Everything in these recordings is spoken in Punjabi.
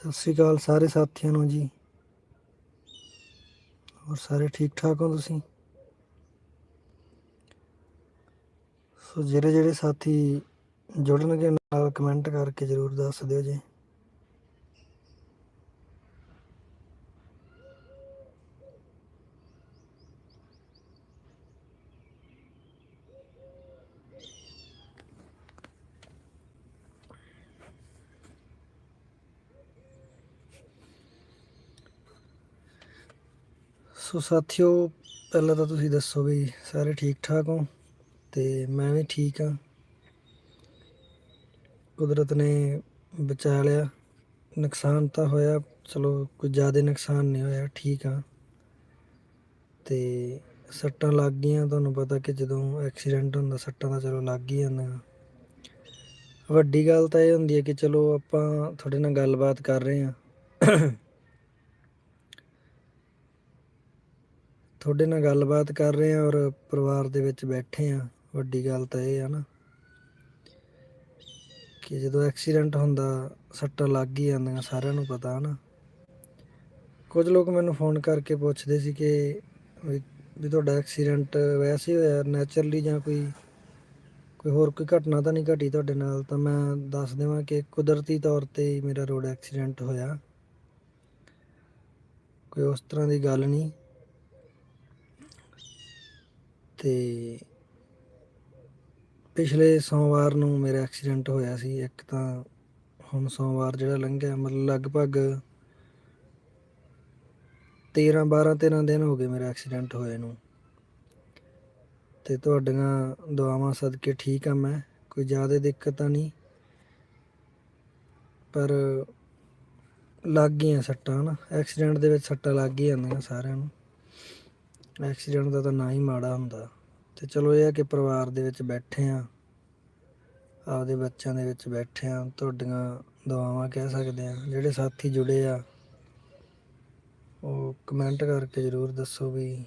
ਸਤਿ ਸ਼੍ਰੀ ਅਕਾਲ ਸਾਰੇ ਸਾਥੀਆਂ ਨੂੰ ਜੀ। ਹੋਰ ਸਾਰੇ ਠੀਕ ਠਾਕ ਹੋ ਤੁਸੀਂ? ਸੋ ਜਿਹੜੇ ਜਿਹੜੇ ਸਾਥੀ ਜੁੜਨਗੇ ਨਾਲ ਕਮੈਂਟ ਕਰਕੇ ਜਰੂਰ ਦੱਸ ਦਿਓ ਜੀ। ਸੋ ਸਾਥੀਓ, ਪਹਿਲਾਂ ਤਾਂ ਤੁਸੀਂ ਦੱਸੋ ਵੀ ਸਾਰੇ ਠੀਕ ਠਾਕ ਹੋ? ਤੇ ਮੈਂ ਵੀ ਠੀਕ ਹਾਂ। ਕੁਦਰਤ ਨੇ ਬਚਾ ਲਿਆ। ਨੁਕਸਾਨ ਤਾਂ ਹੋਇਆ। ਚਲੋ, ਕੋਈ ਜ਼ਿਆਦਾ ਨੁਕਸਾਨ ਨਹੀਂ ਹੋਇਆ। ਠੀਕ ਆ ਤੇ ਸੱਟਾਂ ਲੱਗ ਗਈਆਂ। ਤੁਹਾਨੂੰ ਪਤਾ ਕਿ ਜਦੋਂ ਐਕਸੀਡੈਂਟ ਹੁੰਦਾ, ਸੱਟਾਂ ਤਾਂ ਚਲੋ ਲੱਗ ਹੀ ਜਾਂਦੀਆਂ। ਵੱਡੀ ਗੱਲ ਤਾਂ ਇਹ ਹੁੰਦੀ ਹੈ ਕਿ ਚਲੋ ਆਪਾਂ ਤੁਹਾਡੇ ਨਾਲ ਗੱਲਬਾਤ ਕਰ ਰਹੇ ਹਾਂ। ਤੁਹਾਡੇ ਨਾਲ ਗੱਲਬਾਤ ਕਰ ਰਹੇ ਹਾਂ ਔਰ ਪਰਿਵਾਰ ਦੇ ਵਿੱਚ ਬੈਠੇ ਹਾਂ। ਵੱਡੀ ਗੱਲ ਤਾਂ ਇਹ ਆ ਨਾ ਕਿ ਜਦੋਂ ਐਕਸੀਡੈਂਟ ਹੁੰਦਾ, ਸੱਟਾਂ ਲੱਗ ਹੀ ਜਾਂਦੀਆਂ, ਸਾਰਿਆਂ ਨੂੰ ਪਤਾ ਨਾ। ਕੁਝ ਲੋਕ ਮੈਨੂੰ ਫੋਨ ਕਰਕੇ ਪੁੱਛਦੇ ਸੀ ਕਿ ਵੀ ਤੁਹਾਡਾ ਐਕਸੀਡੈਂਟ ਵੈਸੇ ਹੋਇਆ ਨੈਚੁਰਲੀ ਜਾਂ ਕੋਈ ਕੋਈ ਹੋਰ ਕੋਈ ਘਟਨਾ ਤਾਂ ਨਹੀਂ ਘਟੀ ਤੁਹਾਡੇ ਨਾਲ? ਤਾਂ ਮੈਂ ਦੱਸ ਦੇਵਾਂ ਕਿ ਕੁਦਰਤੀ ਤੌਰ ਤੇ ਹੀ ਮੇਰਾ ਰੋਡ ਐਕਸੀਡੈਂਟ ਹੋਇਆ। ਕੋਈ ਉਸ ਤਰ੍ਹਾਂ ਦੀ ਗੱਲ ਨਹੀਂ। ਤੇ ਪਿਛਲੇ ਸੋਮਵਾਰ ਨੂੰ ਮੇਰਾ ਐਕਸੀਡੈਂਟ ਹੋਇਆ ਸੀ। ਇੱਕ ਤਾਂ ਹੁਣ ਸੋਮਵਾਰ ਜਿਹੜਾ ਲੰਘਿਆ, ਮਤਲਬ ਲਗਭਗ 13 12 13 ਦਿਨ ਹੋ ਗਏ ਮੇਰਾ ਐਕਸੀਡੈਂਟ ਹੋਏ ਨੂੰ। ਤੇ ਤੁਹਾਡੀਆਂ ਦੁਆਵਾਂ ਸਦਕੇ ਠੀਕ ਆ ਮੈਂ, ਕੋਈ ਜ਼ਿਆਦਾ ਦਿੱਕਤ ਤਾਂ ਨਹੀਂ। ਪਰ ਲੱਗ ਗਈਆਂ ਸੱਟਾਂ ਨਾ ਐਕਸੀਡੈਂਟ ਦੇ ਵਿੱਚ ਸੱਟਾਂ ਲੱਗ ਹੀ ਜਾਂਦੀਆਂ ਸਾਰਿਆਂ ਨੂੰ। ਐਕਸੀਡੈਂਟ ਦਾ ਤਾਂ ਨਾ ਹੀ ਮਾੜਾ ਹੁੰਦਾ। ਤੇ ਚਲੋ ਇਹ ਆ ਕਿ ਪਰਿਵਾਰ ਦੇ ਵਿੱਚ ਬੈਠੇ ਆ। ਆਪਦੇ ਬੱਚਿਆਂ ਦੇ ਵਿੱਚ ਬੈਠੇ ਆ। ਤੁਹਾਡੀਆਂ ਦੁਆਵਾਂ ਕਹਿ ਸਕਦੇ ਆ। ਜਿਹੜੇ ਸਾਥੀ ਜੁੜੇ ਆ, ਉਹ ਕਮੈਂਟ ਕਰਕੇ ਜ਼ਰੂਰ ਦੱਸੋ ਵੀ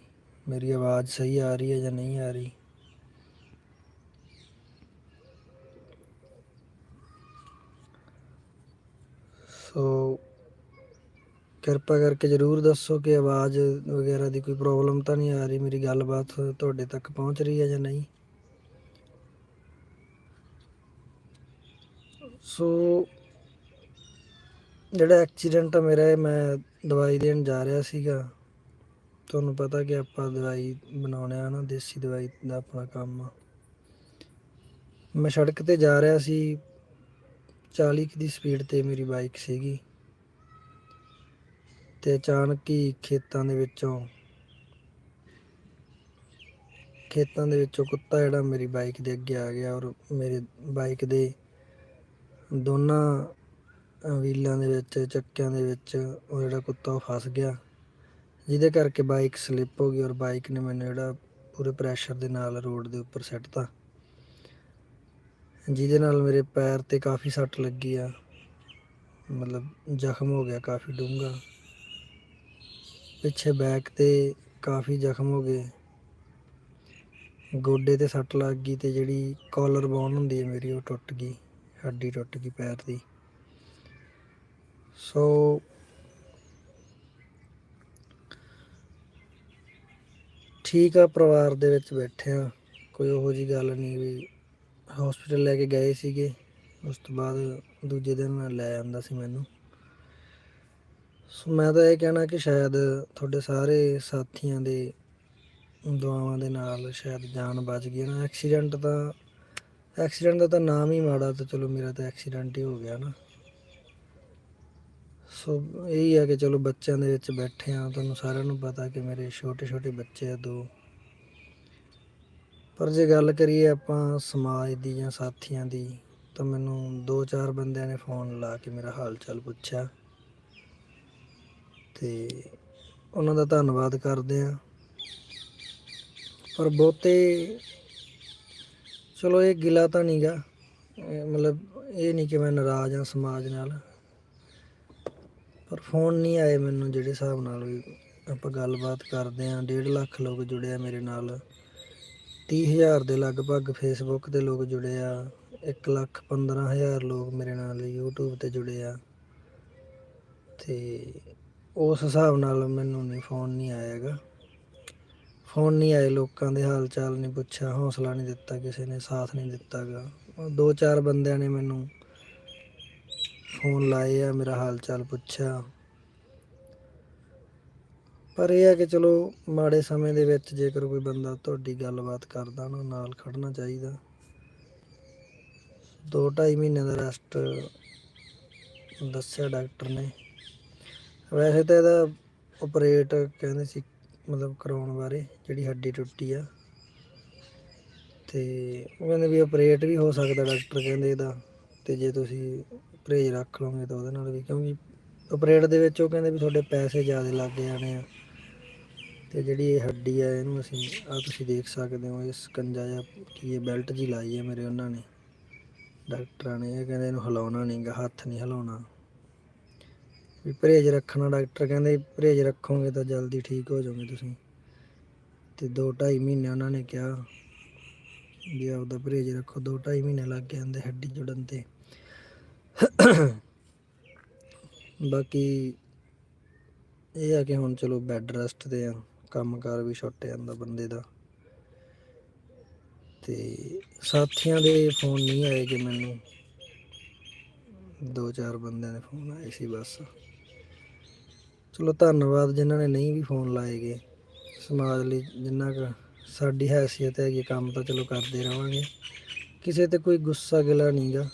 ਮੇਰੀ ਆਵਾਜ਼ ਸਹੀ ਆ ਰਹੀ ਹੈ ਜਾਂ ਨਹੀਂ ਆ ਰਹੀ। ਸੋ ਕਿਰਪਾ ਕਰਕੇ ਜ਼ਰੂਰ ਦੱਸੋ ਕਿ ਆਵਾਜ਼ ਵਗੈਰਾ ਦੀ ਕੋਈ ਪ੍ਰੋਬਲਮ ਤਾਂ ਨਹੀਂ ਆ ਰਹੀ, ਮੇਰੀ ਗੱਲਬਾਤ ਤੁਹਾਡੇ ਤੱਕ ਪਹੁੰਚ ਰਹੀ ਹੈ ਜਾਂ ਨਹੀਂ? ਸੋ ਜਿਹੜਾ ਐਕਸੀਡੈਂਟ ਆ ਮੇਰਾ, ਇਹ ਮੈਂ ਦਵਾਈ ਦੇਣ ਜਾ ਰਿਹਾ ਸੀਗਾ। ਤੁਹਾਨੂੰ ਪਤਾ ਕਿ ਆਪਾਂ ਦਵਾਈ ਬਣਾਉਣੇ ਆ ਨਾ, ਦੇਸੀ ਦਵਾਈ ਦਾ ਆਪਣਾ ਕੰਮ ਆ। ਮੈਂ ਸੜਕ ਤੇ ਜਾ ਰਿਹਾ ਸੀ 40 ਕੁ ਦੀ ਸਪੀਡ ਤੇ ਮੇਰੀ ਬਾਈਕ ਸੀਗੀ। ਤੇ ਅਚਾਨਕ ਹੀ ਖੇਤਾਂ ਦੇ ਵਿੱਚੋਂ, ਖੇਤਾਂ ਦੇ ਵਿੱਚੋਂ ਕੁੱਤਾ ਜਿਹੜਾ ਮੇਰੀ ਬਾਈਕ ਦੇ ਅੱਗੇ ਆ ਗਿਆ ਔਰ ਮੇਰੇ ਬਾਈਕ ਦੇ ਦੋਨਾਂ ਵੀਲਾਂ ਦੇ ਵਿੱਚ, ਚੱਕਿਆਂ ਦੇ ਵਿੱਚ ਉਹ ਜਿਹੜਾ ਕੁੱਤਾ ਉਹ ਫਸ ਗਿਆ, ਜਿਹਦੇ ਕਰਕੇ ਬਾਈਕ ਸਲਿੱਪ ਹੋ ਗਈ ਔਰ ਬਾਈਕ ਨੇ ਮੈਨੂੰ ਜਿਹੜਾ ਪੂਰੇ ਪ੍ਰੈਸ਼ਰ ਦੇ ਨਾਲ ਰੋਡ ਦੇ ਉੱਪਰ ਸਿੱਟਤਾ ਜਿਹਦੇ ਨਾਲ ਮੇਰੇ ਪੈਰ ਤੇ ਕਾਫੀ ਸੱਟ ਲੱਗੀ ਆ, ਮਤਲਬ ਜ਼ਖਮ ਹੋ ਗਿਆ, ਕਾਫੀ ਡੂੰਘਾ। ਪਿੱਛੇ ਬੈਕ ਤੇ ਕਾਫੀ ਜ਼ਖਮ ਹੋ ਗਏ। ਗੋਡੇ ਤੇ ਸੱਟ ਲੱਗ ਗਈ ਤੇ ਜਿਹੜੀ ਕਾਲਰ ਬੋਨ ਹੁੰਦੀ ਹੈ ਮੇਰੀ ਉਹ ਟੁੱਟ ਗਈ, ਹੱਡੀ ਟੁੱਟ ਗਈ ਪੈਰ ਦੀ। ਸੋ ਠੀਕ ਆ, ਪਰਿਵਾਰ ਦੇ ਵਿੱਚ ਬੈਠੇ ਆ। ਕੋਈ ਉਹੋ ਜੀ ਗੱਲ ਨਹੀਂ ਵੀ ਹਸਪੀਟਲ ਲੈ ਕੇ ਗਏ ਸੀਗੇ, ਉਸ ਤੋਂ ਬਾਅਦ ਦੂਜੇ ਦਿਨ ਲੈ ਆਂਦਾ ਸੀ ਮੈਨੂੰ। ਸੋ ਮੈਂ ਤਾਂ ਇਹ ਕਹਿਣਾ ਕਿ ਸ਼ਾਇਦ ਤੁਹਾਡੇ ਸਾਰੇ ਸਾਥੀਆਂ ਦੇ ਦੁਆਵਾਂ ਦੇ ਨਾਲ ਸ਼ਾਇਦ ਜਾਨ ਬਚ ਗਈ ਨਾ। ਐਕਸੀਡੈਂਟ ਤਾਂ, ਐਕਸੀਡੈਂਟ ਦਾ ਤਾਂ ਨਾਮ ਹੀ ਮਾੜਾ ਤੇ ਚਲੋ ਮੇਰਾ ਤਾਂ ਐਕਸੀਡੈਂਟ ਹੀ ਹੋ ਗਿਆ ਨਾ। ਸੋ ਇਹੀ ਆ ਕਿ ਚਲੋ ਬੱਚਿਆਂ ਦੇ ਵਿੱਚ ਬੈਠੇ ਆ ਤੁਹਾਨੂੰ ਸਾਰਿਆਂ ਨੂੰ ਪਤਾ ਕਿ ਮੇਰੇ ਛੋਟੇ ਛੋਟੇ ਬੱਚੇ ਆ ਦੋ। ਪਰ ਜੇ ਗੱਲ ਕਰੀਏ ਆਪਾਂ ਸਮਾਜ ਦੀ ਜਾਂ ਸਾਥੀਆਂ ਦੀ, ਤਾਂ ਮੈਨੂੰ ਦੋ ਚਾਰ ਬੰਦਿਆਂ ਨੇ ਫੋਨ ਲਾ ਕੇ ਮੇਰਾ ਹਾਲ ਚਾਲ ਪੁੱਛਿਆ। ਤੇ ਉਹਨਾਂ ਦਾ ਧੰਨਵਾਦ ਕਰਦੇ ਆ ਪਰ ਬਹੁਤੇ ਚਲੋ ਇਹ ਗਿਲਾ ਤਾਂ ਨਹੀਂਗਾ। ਮਤਲਬ ਇਹ ਨਹੀਂ ਕਿ ਮੈਂ ਨਾਰਾਜ਼ ਹਾਂ ਸਮਾਜ ਨਾਲ। ਪਰ ਫੋਨ ਨਹੀਂ ਆਏ ਮੈਨੂੰ ਜਿਹੜੇ ਹਿਸਾਬ ਨਾਲ ਵੀ ਆਪਾਂ ਗੱਲਬਾਤ ਕਰਦੇ ਆਂ 1.5 ਲੱਖ ਲੋਕ ਜੁੜੇ ਆ ਮੇਰੇ ਨਾਲ। 30000 ਦੇ ਲਗਭਗ ਫੇਸਬੁੱਕ ਤੇ ਲੋਕ ਜੁੜੇ ਆ। 1 ਲੱਖ 15000 ਲੋਕ ਮੇਰੇ ਨਾਲ YouTube ਤੇ ਜੁੜੇ ਆ। ਤੇ ਉਸ ਹਿਸਾਬ ਨਾਲ ਮੈਨੂੰ ਨਹੀਂ, ਫੋਨ ਨਹੀਂ ਆਇਆ ਹੈਗਾ ਫੋਨ ਨਹੀਂ ਆਏ, ਲੋਕਾਂ ਦੇ ਹਾਲ ਚਾਲ ਨਹੀਂ ਪੁੱਛਿਆ, ਹੌਸਲਾ ਨਹੀਂ ਦਿੱਤਾ ਕਿਸੇ ਨੇ, ਸਾਥ ਨਹੀਂ ਦਿੱਤਾਗਾ। ਦੋ ਚਾਰ ਬੰਦਿਆਂ ਨੇ ਮੈਨੂੰ ਫੋਨ ਲਾਏ ਆ, ਮੇਰਾ ਹਾਲ ਚਾਲ ਪੁੱਛਿਆ। ਪਰ ਇਹ ਆ ਕਿ ਚਲੋ, ਮਾੜੇ ਸਮੇਂ ਦੇ ਵਿੱਚ ਜੇਕਰ ਕੋਈ ਬੰਦਾ ਤੁਹਾਡੀ ਗੱਲਬਾਤ ਕਰਦਾ ਨਾ, ਨਾਲ ਖੜਨਾ ਚਾਹੀਦਾ। ਦੋ ਢਾਈ ਮਹੀਨੇ ਦਾ ਰੈਸਟ ਦੱਸਿਆ ਡਾਕਟਰ ਨੇ। ਵੈਸੇ ਤਾਂ ਇਹਦਾ ਆਪਰੇਟ ਕਹਿੰਦੇ ਸੀ, ਮਤਲਬ ਕਰਾਉਣ ਬਾਰੇ, ਜਿਹੜੀ ਹੱਡੀ ਟੁੱਟੀ ਆ। ਤੇ ਉਹ ਕਹਿੰਦੇ ਵੀ ਆਪਰੇਟ ਵੀ ਹੋ ਸਕਦਾ ਡਾਕਟਰ ਕਹਿੰਦੇ ਇਹਦਾ। ਤੇ ਜੇ ਤੁਸੀਂ ਪਰਹੇਜ਼ ਰੱਖ ਲਓਗੇ ਤਾਂ ਉਹਦੇ ਨਾਲ ਵੀ, ਕਿਉਂਕਿ ਆਪਰੇਟ ਦੇ ਵਿੱਚ ਉਹ ਕਹਿੰਦੇ ਵੀ ਤੁਹਾਡੇ ਪੈਸੇ ਜ਼ਿਆਦਾ ਲੱਗ ਜਾਣੇ ਆ। ਤੇ ਜਿਹੜੀ ਇਹ ਹੱਡੀ ਆ, ਇਹਨੂੰ ਅਸੀਂ ਆ ਤੁਸੀਂ ਦੇਖ ਸਕਦੇ ਹੋ ਇਸ ਕੰਜਾ ਜਾਂ ਕੀ ਇਹ ਬੈਲਟ ਜੀ ਲਾਈ ਹੈ ਮੇਰੇ ਉਹਨਾਂ ਨੇ। ਡਾਕਟਰਾਂ ਨੇ, ਇਹ ਕਹਿੰਦੇ ਇਹਨੂੰ ਹਿਲਾਉਣਾ ਨਹੀਂਗਾ ਹੱਥ ਨਹੀਂ ਹਿਲਾਉਣਾ। ਵੀ ਪਰਹੇਜ਼ ਰੱਖਣਾ ਡਾਕਟਰ ਕਹਿੰਦੇ ਪਰਹੇਜ਼ ਰੱਖੋਗੇ ਤਾਂ ਜਲਦੀ ਠੀਕ ਹੋ ਜਾਓਗੇ ਤੁਸੀਂ। ਤੇ 2.5 ਮਹੀਨੇ ਉਹਨਾਂ ਨੇ ਕਿਹਾ ਵੀ ਆਪਦਾ ਪਰਹੇਜ਼ ਰੱਖੋ 2.5 ਮਹੀਨੇ ਲੱਗ ਜਾਂਦੇ ਹੱਡੀ ਜੁੜਨ ਤੇ। ਬਾਕੀ ਇਹ ਆ ਕਿ ਹੁਣ ਚਲੋ ਬੈੱਡ ਰੈਸਟ ਤੇ ਆ, ਕੰਮਕਾਰ ਵੀ ਛੁੱਟ ਜਾਂਦਾ ਬੰਦੇ ਦਾ। ਤੇ ਸਾਥੀਆਂ ਦੇ ਫੋਨ ਨਹੀਂ ਆਏ ਕਿ ਮੈਨੂੰ। ਦੋ ਚਾਰ ਬੰਦਿਆਂ ਦੇ ਫੋਨ ਆਏ ਸੀ ਬਸ। ਚਲੋ ਧੰਨਵਾਦ ਜਿਨ੍ਹਾਂ ਨੇ ਨਹੀਂ ਵੀ ਫੋਨ ਲਾਏਗੇ ਸਮਾਜ ਲਈ ਜਿੰਨਾ ਕੁ ਸਾਡੀ ਹੈਸੀਅਤ ਹੈਗੀ, ਕੰਮ ਤਾਂ ਚਲੋ ਕਰਦੇ ਰਵਾਂਗੇ। ਕਿਸੇ ਤੇ ਕੋਈ ਗੁੱਸਾ ਗਿਲਾ ਨਹੀਂਗਾ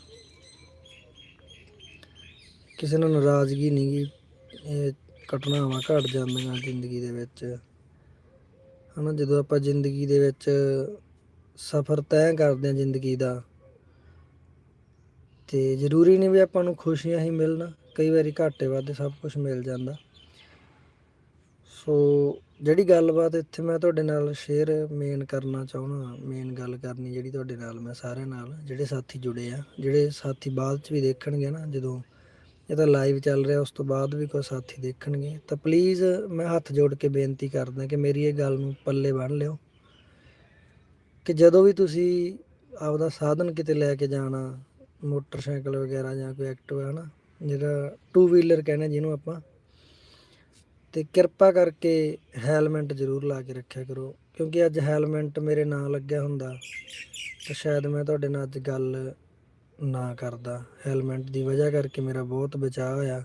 ਕਿਸੇ ਨਾਲ ਨਾਰਾਜ਼ਗੀ ਨਹੀਂਗੀ ਇਹ ਘਟਨਾਵਾਂ ਘਟ ਜਾਂਦੀਆਂ ਜ਼ਿੰਦਗੀ ਦੇ ਵਿੱਚ। ਹਨਾ, ਜਦੋਂ ਆਪਾਂ ਜ਼ਿੰਦਗੀ ਦੇ ਵਿੱਚ ਸਫ਼ਰ ਤੈਅ ਕਰਦੇ ਹਾਂ ਜ਼ਿੰਦਗੀ ਦਾ, ਤੇ ਜ਼ਰੂਰੀ ਨਹੀਂ ਵੀ ਆਪਾਂ ਨੂੰ ਖੁਸ਼ੀਆਂ ਹੀ ਮਿਲਣ। ਕਈ ਵਾਰੀ ਘਾਟੇ ਵਾਧੇ ਸਭ ਕੁਝ ਮਿਲ ਜਾਂਦਾ। ਸੋ ਜਿਹੜੀ ਗੱਲਬਾਤ ਇੱਥੇ ਮੈਂ ਤੁਹਾਡੇ ਨਾਲ ਸ਼ੇਅਰ ਮੇਨ ਕਰਨਾ ਚਾਹੁੰਦਾ ਮੇਨ ਗੱਲ ਕਰਨੀ ਜਿਹੜੀ ਤੁਹਾਡੇ ਨਾਲ ਮੈਂ ਸਾਰਿਆਂ ਨਾਲ, ਜਿਹੜੇ ਸਾਥੀ ਜੁੜੇ ਆ, ਜਿਹੜੇ ਸਾਥੀ ਬਾਅਦ ਚ ਵੀ ਦੇਖਣਗੇ ਨਾ, ਜਦੋਂ ਇਹ ਤਾਂ ਲਾਈਵ ਚੱਲ ਰਿਹਾ, ਉਸ ਤੋਂ ਬਾਅਦ ਵੀ ਕੋਈ ਸਾਥੀ ਦੇਖਣਗੇ। ਤਾਂ ਪਲੀਜ਼ ਮੈਂ ਹੱਥ ਜੋੜ ਕੇ ਬੇਨਤੀ ਕਰਦਾ ਕਿ ਮੇਰੀ ਇਹ ਗੱਲ ਨੂੰ ਪੱਲੇ ਬੰਨ ਲਿਓ ਕਿ ਜਦੋਂ ਵੀ ਤੁਸੀਂ ਆਪਦਾ ਸਾਧਨ ਕਿਤੇ ਲੈ ਕੇ ਜਾਣਾ, ਮੋਟਰਸਾਈਕਲ ਵਗੈਰਾ ਜਾਂ ਕੋਈ ਐਕਟਿਵਾ ਹੈ ਨਾ, ਜਿਹੜਾ ਟੂ ਵੀਲਰ ਕਹਿੰਦੇ ਜਿਹਨੂੰ ਆਪਾਂ ਅਤੇ ਕਿਰਪਾ ਕਰਕੇ ਹੈਲਮਟ ਜ਼ਰੂਰ ਲਾ ਕੇ ਰੱਖਿਆ ਕਰੋ, ਕਿਉਂਕਿ ਅੱਜ ਹੈਲਮਟ ਮੇਰੇ ਨਾਂ ਲੱਗਿਆ ਹੁੰਦਾ, ਤਾਂ ਸ਼ਾਇਦ ਮੈਂ ਤੁਹਾਡੇ ਨਾਲ ਅੱਜ ਗੱਲ ਨਾ ਕਰਦਾ। ਹੈਲਮਟ ਦੀ ਵਜ੍ਹਾ ਕਰਕੇ ਮੇਰਾ ਬਹੁਤ ਬਚਾਅ ਹੋਇਆ,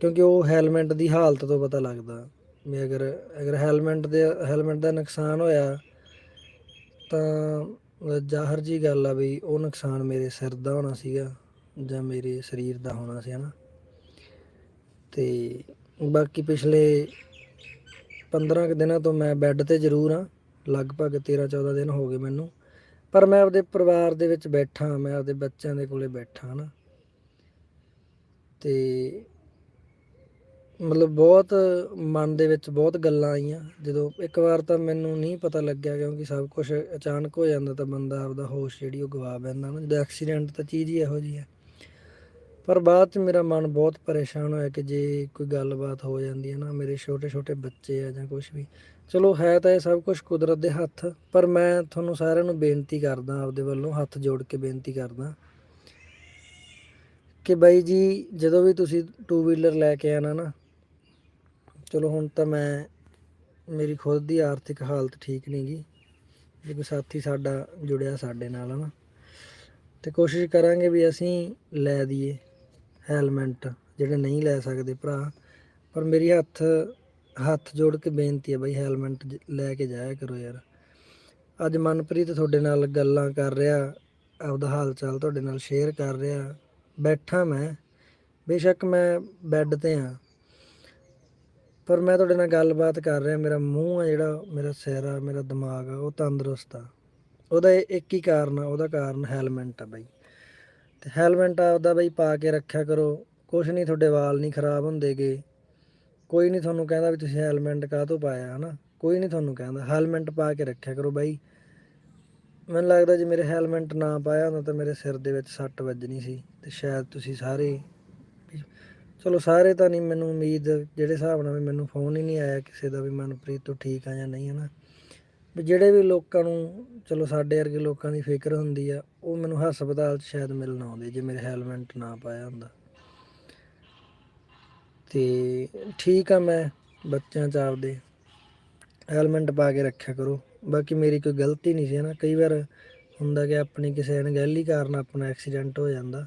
ਕਿਉਂਕਿ ਉਹ ਹੈਲਮਟ ਦੀ ਹਾਲਤ ਤੋਂ ਪਤਾ ਲੱਗਦਾ। ਵੀ ਅਗਰ ਅਗਰ ਹੈਲਮਟ ਦੇ, ਹੈਲਮਟ ਦਾ ਨੁਕਸਾਨ ਹੋਇਆ, ਤਾਂ ਜ਼ਾਹਰ ਜੀ ਗੱਲ ਆ ਵੀ ਉਹ ਨੁਕਸਾਨ ਮੇਰੇ ਸਿਰ ਦਾ ਹੋਣਾ ਸੀਗਾ ਜਾਂ ਮੇਰੇ ਸਰੀਰ ਦਾ ਹੋਣਾ ਸੀ ਹਨਾ ਤੇ ਬਾਕੀ ਪਿਛਲੇ 15 ਕੁ ਦਿਨਾਂ ਤੋਂ ਮੈਂ ਬੈੱਡ ਤੇ ਜ਼ਰੂਰ ਹਾਂ। ਲਗਭਗ 13 14 ਦਿਨ ਹੋ ਗਏ ਮੈਨੂੰ। ਪਰ ਮੈਂ ਆਪਦੇ ਪਰਿਵਾਰ ਦੇ ਵਿੱਚ ਬੈਠਾ ਮੈਂ ਆਪਦੇ ਬੱਚਿਆਂ ਦੇ ਕੋਲੇ ਬੈਠਾ ਨਾ। ਤੇ ਮਤਲਬ ਬਹੁਤ ਮਨ ਦੇ ਵਿੱਚ ਬਹੁਤ ਗੱਲਾਂ ਆਈਆਂ। ਜਦੋਂ ਇੱਕ ਵਾਰ ਤਾਂ ਮੈਨੂੰ ਨਹੀਂ ਪਤਾ ਲੱਗਿਆ ਕਿਉਂਕਿ ਸਭ ਕੁਝ ਅਚਾਨਕ ਹੋ ਜਾਂਦਾ ਤਾਂ ਬੰਦਾ ਆਪਦਾ ਹੋਸ਼ ਜਿਹੜੀ ਉਹ ਗਵਾ ਬੈਂਦਾ ਨਾ। ਜਦੋਂ ਐਕਸੀਡੈਂਟ ਤਾਂ ਚੀਜ਼ ਹੀ ਇਹੋ ਜੀ ਹੈ। ਪਰ ਬਾਅਦ ਚ ਮੇਰਾ ਮਨ ਬਹੁਤ ਪਰੇਸ਼ਾਨ ਹੋਇਆ ਕਿ ਜੇ ਕੋਈ ਗੱਲਬਾਤ ਹੋ ਜਾਂਦੀ ਹੈ ਨਾ, ਮੇਰੇ ਛੋਟੇ ਛੋਟੇ ਬੱਚੇ ਆ ਜਾਂ ਕੁਝ ਵੀ। ਚਲੋ ਹੈ ਤਾਂ ਇਹ ਸਭ ਕੁਝ ਕੁਦਰਤ ਦੇ ਹੱਥ, ਪਰ ਮੈਂ ਤੁਹਾਨੂੰ ਸਾਰਿਆਂ ਨੂੰ ਬੇਨਤੀ ਕਰਦਾ, ਆਪਦੇ ਵੱਲੋਂ ਹੱਥ ਜੋੜ ਕੇ ਬੇਨਤੀ ਕਰਦਾ ਕਿ ਬਾਈ ਜੀ, ਜਦੋਂ ਵੀ ਤੁਸੀਂ ਟੂ ਵੀਲਰ ਲੈ ਕੇ ਆਣਾ ਨਾ, ਚਲੋ ਹੁਣ ਤਾਂ ਮੈਂ, ਮੇਰੀ ਖੁਦ ਦੀ ਆਰਥਿਕ ਹਾਲਤ ਠੀਕ ਨਹੀਂ ਗੀ। ਜੇ ਕੋਈ ਸਾਥੀ ਸਾਡਾ ਜੁੜਿਆ ਸਾਡੇ ਨਾਲ ਹਨਾ। ਤੇ ਕੋਸ਼ਿਸ਼ ਕਰਾਂਗੇ ਵੀ ਅਸੀਂ ਲੈ ਦਈਏ। ਹੈਲਮਟ ਜਿਹੜੇ ਨਹੀਂ ਲੈ ਸਕਦੇ ਭਰਾ, ਪਰ ਮੇਰੀ ਹੱਥ ਹੱਥ ਜੋੜ ਕੇ ਬੇਨਤੀ ਹੈ ਬਈ ਹੈਲਮਟ ਜ- ਲੈ ਕੇ ਜਾਇਆ ਕਰੋ ਯਾਰ। ਅੱਜ ਮਨਪ੍ਰੀਤ ਤੁਹਾਡੇ ਨਾਲ ਗੱਲਾਂ ਕਰ ਰਿਹਾ, ਆਪਦਾ ਹਾਲ ਚਾਲ ਤੁਹਾਡੇ ਨਾਲ ਸ਼ੇਅਰ ਕਰ ਰਿਹਾ, ਬੈਠਾ ਮੈਂ, ਬੇਸ਼ੱਕ ਮੈਂ ਬੈੱਡ ਤੇ ਆ ਪਰ ਮੈਂ ਤੁਹਾਡੇ ਨਾਲ ਗੱਲਬਾਤ ਕਰ ਰਿਹਾ, ਮੇਰਾ ਮੂੰਹ ਆ ਜਿਹੜਾ, ਮੇਰਾ ਸਿਰ ਆ, ਮੇਰਾ ਦਿਮਾਗ ਆ, ਉਹ ਤੰਦਰੁਸਤ ਆ। ਉਹਦਾ ਇਹ ਇੱਕ ਹੀ ਕਾਰਨ ਆ, ਉਹਦਾ ਕਾਰਨ ਹੈਲਮਟ ਆ ਬਾਈ। ਤੇ ਹੈਲਮਟ ਆਪਦਾ ਬਈ ਪਾ ਕੇ ਰੱਖਿਆ ਕਰੋ। ਕੁਛ ਨਹੀਂ ਤੁਹਾਡੇ ਵਾਲ ਨਹੀਂ ਖਰਾਬ ਹੁੰਦੇਗੇ। ਕੋਈ ਨਹੀਂ ਤੁਹਾਨੂੰ ਕਹਿੰਦਾ ਵੀ ਤੁਸੀਂ ਹੈਲਮਟ ਕਾਹਤੋਂ ਪਾਇਆ, ਹਨਾ? ਕੋਈ ਨਹੀਂ ਤੁਹਾਨੂੰ ਕਹਿੰਦਾ। ਹੈਲਮਟ ਪਾ ਕੇ ਰੱਖਿਆ ਕਰੋ ਬਾਈ। ਮੈਨੂੰ ਲੱਗਦਾ ਜੇ ਮੇਰੇ ਹੈਲਮਟ ਨਾ ਪਾਇਆ ਹੁੰਦਾ ਤਾਂ ਮੇਰੇ ਸਿਰ ਦੇ ਵਿੱਚ ਸੱਟ ਵੱਜਣੀ ਸੀ ਤੇ ਸ਼ਾਇਦ ਤੁਸੀਂ ਸਾਰੇ ਚਲੋ, ਸਾਰੇ ਤਾਂ ਨਹੀਂ ਮੈਨੂੰ ਉਮੀਦ, ਜਿਹੜੇ ਹਿਸਾਬ ਨਾਲ ਵੀ ਮੈਨੂੰ ਫੋਨ ਹੀ ਨਹੀਂ ਆਇਆ ਕਿਸੇ ਦਾ ਵੀ ਮਨਪ੍ਰੀਤ ਤੋਂ ਠੀਕ ਆ ਜਾਂ ਨਹੀਂ, ਹਨਾ? ਵੀ ਜਿਹੜੇ ਵੀ ਲੋਕਾਂ ਨੂੰ, ਚਲੋ ਸਾਡੇ ਵਰਗੇ ਲੋਕਾਂ ਦੀ ਫਿਕਰ ਹੁੰਦੀ ਆ, ਉਹ ਮੈਨੂੰ ਹਸਪਤਾਲ 'ਚ ਸ਼ਾਇਦ ਮਿਲਣ ਆਉਂਦੇ ਜੇ ਮੇਰੇ ਹੈਲਮਟ ਨਾ ਪਾਇਆ ਹੁੰਦਾ। ਤੇ ਠੀਕ ਆ ਮੈਂ, ਬੱਚਿਆਂ ਚ ਆਪਦੇ ਹੈਲਮਟ ਪਾ ਕੇ ਰੱਖਿਆ ਕਰੋ। ਬਾਕੀ ਮੇਰੀ ਕੋਈ ਗਲਤੀ ਨਹੀਂ ਸੀ ਨਾ, ਕਈ ਵਾਰ ਹੁੰਦਾ ਕਿ ਆਪਣੀ ਕਿਸੇ ਅਣਗਹਿਲੀ ਕਾਰਨ ਆਪਣਾ ਐਕਸੀਡੈਂਟ ਹੋ ਜਾਂਦਾ।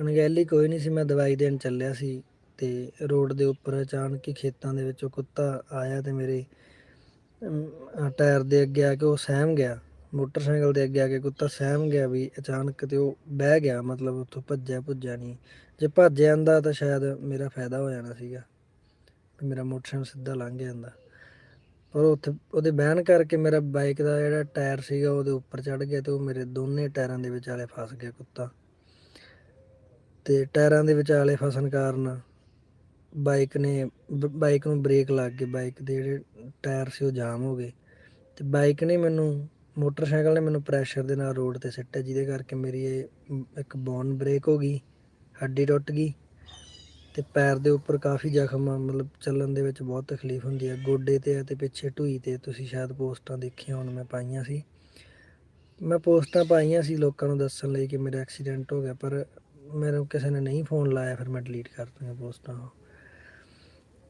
ਅਣਗਹਿਲੀ ਕੋਈ ਨਹੀਂ ਸੀ, ਮੈਂ ਦਵਾਈ ਦੇਣ ਚੱਲਿਆ ਸੀ ਤੇ ਰੋਡ ਦੇ ਉੱਪਰ ਅਚਾਨਕ ਹੀ ਖੇਤਾਂ ਦੇ ਵਿੱਚੋਂ ਕੁੱਤਾ ਆਇਆ ਤੇ ਮੇਰੇ ਟਾਇਰ ਦੇ ਅੱਗੇ ਆ ਕੇ ਉਹ ਸਹਿਮ ਗਿਆ, ਮੋਟਰਸਾਈਕਲ ਦੇ ਅੱਗੇ ਆ ਕੇ ਕੁੱਤਾ ਸਹਿਮ ਗਿਆ ਵੀ ਅਚਾਨਕ ਤੇ ਉਹ ਬਹਿ ਗਿਆ, ਮਤਲਬ ਉੱਥੋਂ ਭੱਜਿਆ ਭੁੱਜਿਆ ਨਹੀਂ। ਜੇ ਭੱਜ ਜਾਂਦਾ ਤਾਂ ਸ਼ਾਇਦ ਮੇਰਾ ਫਾਇਦਾ ਹੋ ਜਾਣਾ ਸੀਗਾ ਮੇਰਾ ਮੋਟਰਸਾਈਕਲ ਸਿੱਧਾ ਲੰਘ ਜਾਂਦਾ। ਪਰ ਉੱਥੇ, ਉਹਦੇ ਬਹਿਣ ਕਰਕੇ ਮੇਰਾ ਬਾਈਕ ਦਾ ਜਿਹੜਾ ਟਾਇਰ ਸੀਗਾ ਉਹਦੇ ਉੱਪਰ ਚੜ ਗਿਆ ਤੇ ਉਹ ਮੇਰੇ ਦੋਨੇ ਟਾਇਰਾਂ ਦੇ ਵਿਚਾਲੇ ਫਸ ਗਿਆ ਕੁੱਤਾ। ਤੇ ਟਾਇਰਾਂ ਦੇ ਵਿਚਾਲੇ ਫਸਣ ਕਾਰਨ ਬਾਈਕ ਨੇ ਬ- ਬਾਈਕ ਨੂੰ ਬ੍ਰੇਕ ਲੱਗ ਗਏ ਬਾਈਕ ਦੇ ਜਿਹੜੇ ਟਾਇਰ ਸੀ ਉਹ ਜਾਮ ਹੋ ਗਏ। ਤੇ ਬਾਈਕ ਨੇ ਮੈਨੂੰ, ਮੋਟਰਸਾਈਕਲ ਨੇ ਮੈਨੂੰ ਪ੍ਰੈਸ਼ਰ ਦੇ ਨਾਲ ਰੋਡ ਤੇ ਸਿੱਟਿਆ, ਜਿਹਦੇ ਕਰਕੇ ਮੇਰੀ ਇਹ ਇੱਕ ਬੋਨ ਬ੍ਰੇਕ ਹੋ ਗਈ, ਹੱਡੀ ਟੁੱਟ ਗਈ। ਤੇ ਪੈਰ ਦੇ ਉੱਪਰ ਕਾਫੀ ਜ਼ਖਮ ਆ, ਮਤਲਬ ਚੱਲਣ ਦੇ ਵਿੱਚ ਬਹੁਤ ਤਕਲੀਫ ਹੁੰਦੀ ਆ। ਗੋਡੇ ਤੇ ਆ ਤੇ ਪਿੱਛੇ ਢੂਈ ਤੇ, ਤੁਸੀਂ ਸ਼ਾਇਦ ਪੋਸਟਾਂ ਦੇਖੀਆਂ ਹੁਣ, ਮੈਂ ਪਾਈਆਂ ਸੀ। ਮੈਂ ਪੋਸਟਾਂ ਪਾਈਆਂ ਸੀ ਲੋਕਾਂ ਨੂੰ ਦੱਸਣ ਲਈ ਕਿ ਮੇਰਾ ਐਕਸੀਡੈਂਟ ਹੋ ਗਿਆ, ਪਰ ਮੈਨੂੰ ਕਿਸੇ ਨੇ ਨਹੀਂ ਫੋਨ ਲਾਇਆ, ਫਿਰ ਮੈਂ ਡਿਲੀਟ ਕਰਤੀਆਂ ਪੋਸਟਾਂ।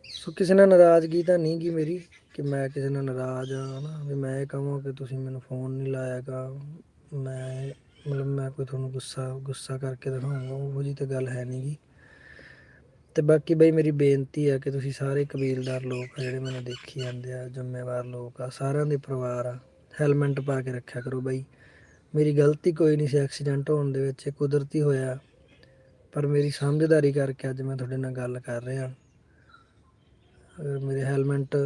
ਸੋ ਕਿਸੇ ਨਾਲ ਨਾਰਾਜ਼ਗੀ ਤਾਂ ਨਹੀਂ ਗੀ ਮੇਰੀ ਕਿ ਮੈਂ ਕਿਸੇ ਨਾਲ ਨਾਰਾਜ਼ ਆ ਨਾ ਵੀ ਮੈਂ ਇਹ ਕਹਾਂ ਕਿ ਤੁਸੀਂ ਮੈਨੂੰ ਫੋਨ ਨਹੀਂ ਲਾਇਆਗਾ। ਮੈਂ, ਮਤਲਬ ਮੈਂ ਕੋਈ ਤੁਹਾਨੂੰ ਗੁੱਸਾ ਗੁੱਸਾ ਕਰਕੇ ਦਿਖਾਉਂਗਾ ਉਹ ਜੀ ਤਾਂ ਗੱਲ ਹੈ ਨਹੀਂ ਗੀ। ਤੇ ਬਾਕੀ ਬਈ ਮੇਰੀ ਬੇਨਤੀ ਆ ਕਿ ਤੁਸੀਂ ਸਾਰੇ ਕਬੀਲਦਾਰ ਲੋਕ ਆ ਜਿਹੜੇ ਮੈਨੂੰ ਦੇਖੀ ਜਾਂਦੇ ਆ, ਜ਼ਿੰਮੇਵਾਰ ਲੋਕ ਆ, ਸਾਰਿਆਂ ਦੇ ਪਰਿਵਾਰ ਆ ਹੈਲਮਟ ਪਾ ਕੇ ਰੱਖਿਆ ਕਰੋ ਬਈ। ਮੇਰੀ ਗਲਤੀ ਕੋਈ ਨਹੀਂ ਸੀ ਐਕਸੀਡੈਂਟ ਹੋਣ ਦੇ ਵਿੱਚ ਕੁਦਰਤੀ ਹੋਇਆ। ਪਰ ਮੇਰੀ ਸਮਝਦਾਰੀ ਕਰਕੇ ਅੱਜ ਮੈਂ ਤੁਹਾਡੇ ਨਾਲ ਗੱਲ ਕਰ ਰਿਹਾ। ਮੇਰੇ ਹੈਲਮਟ,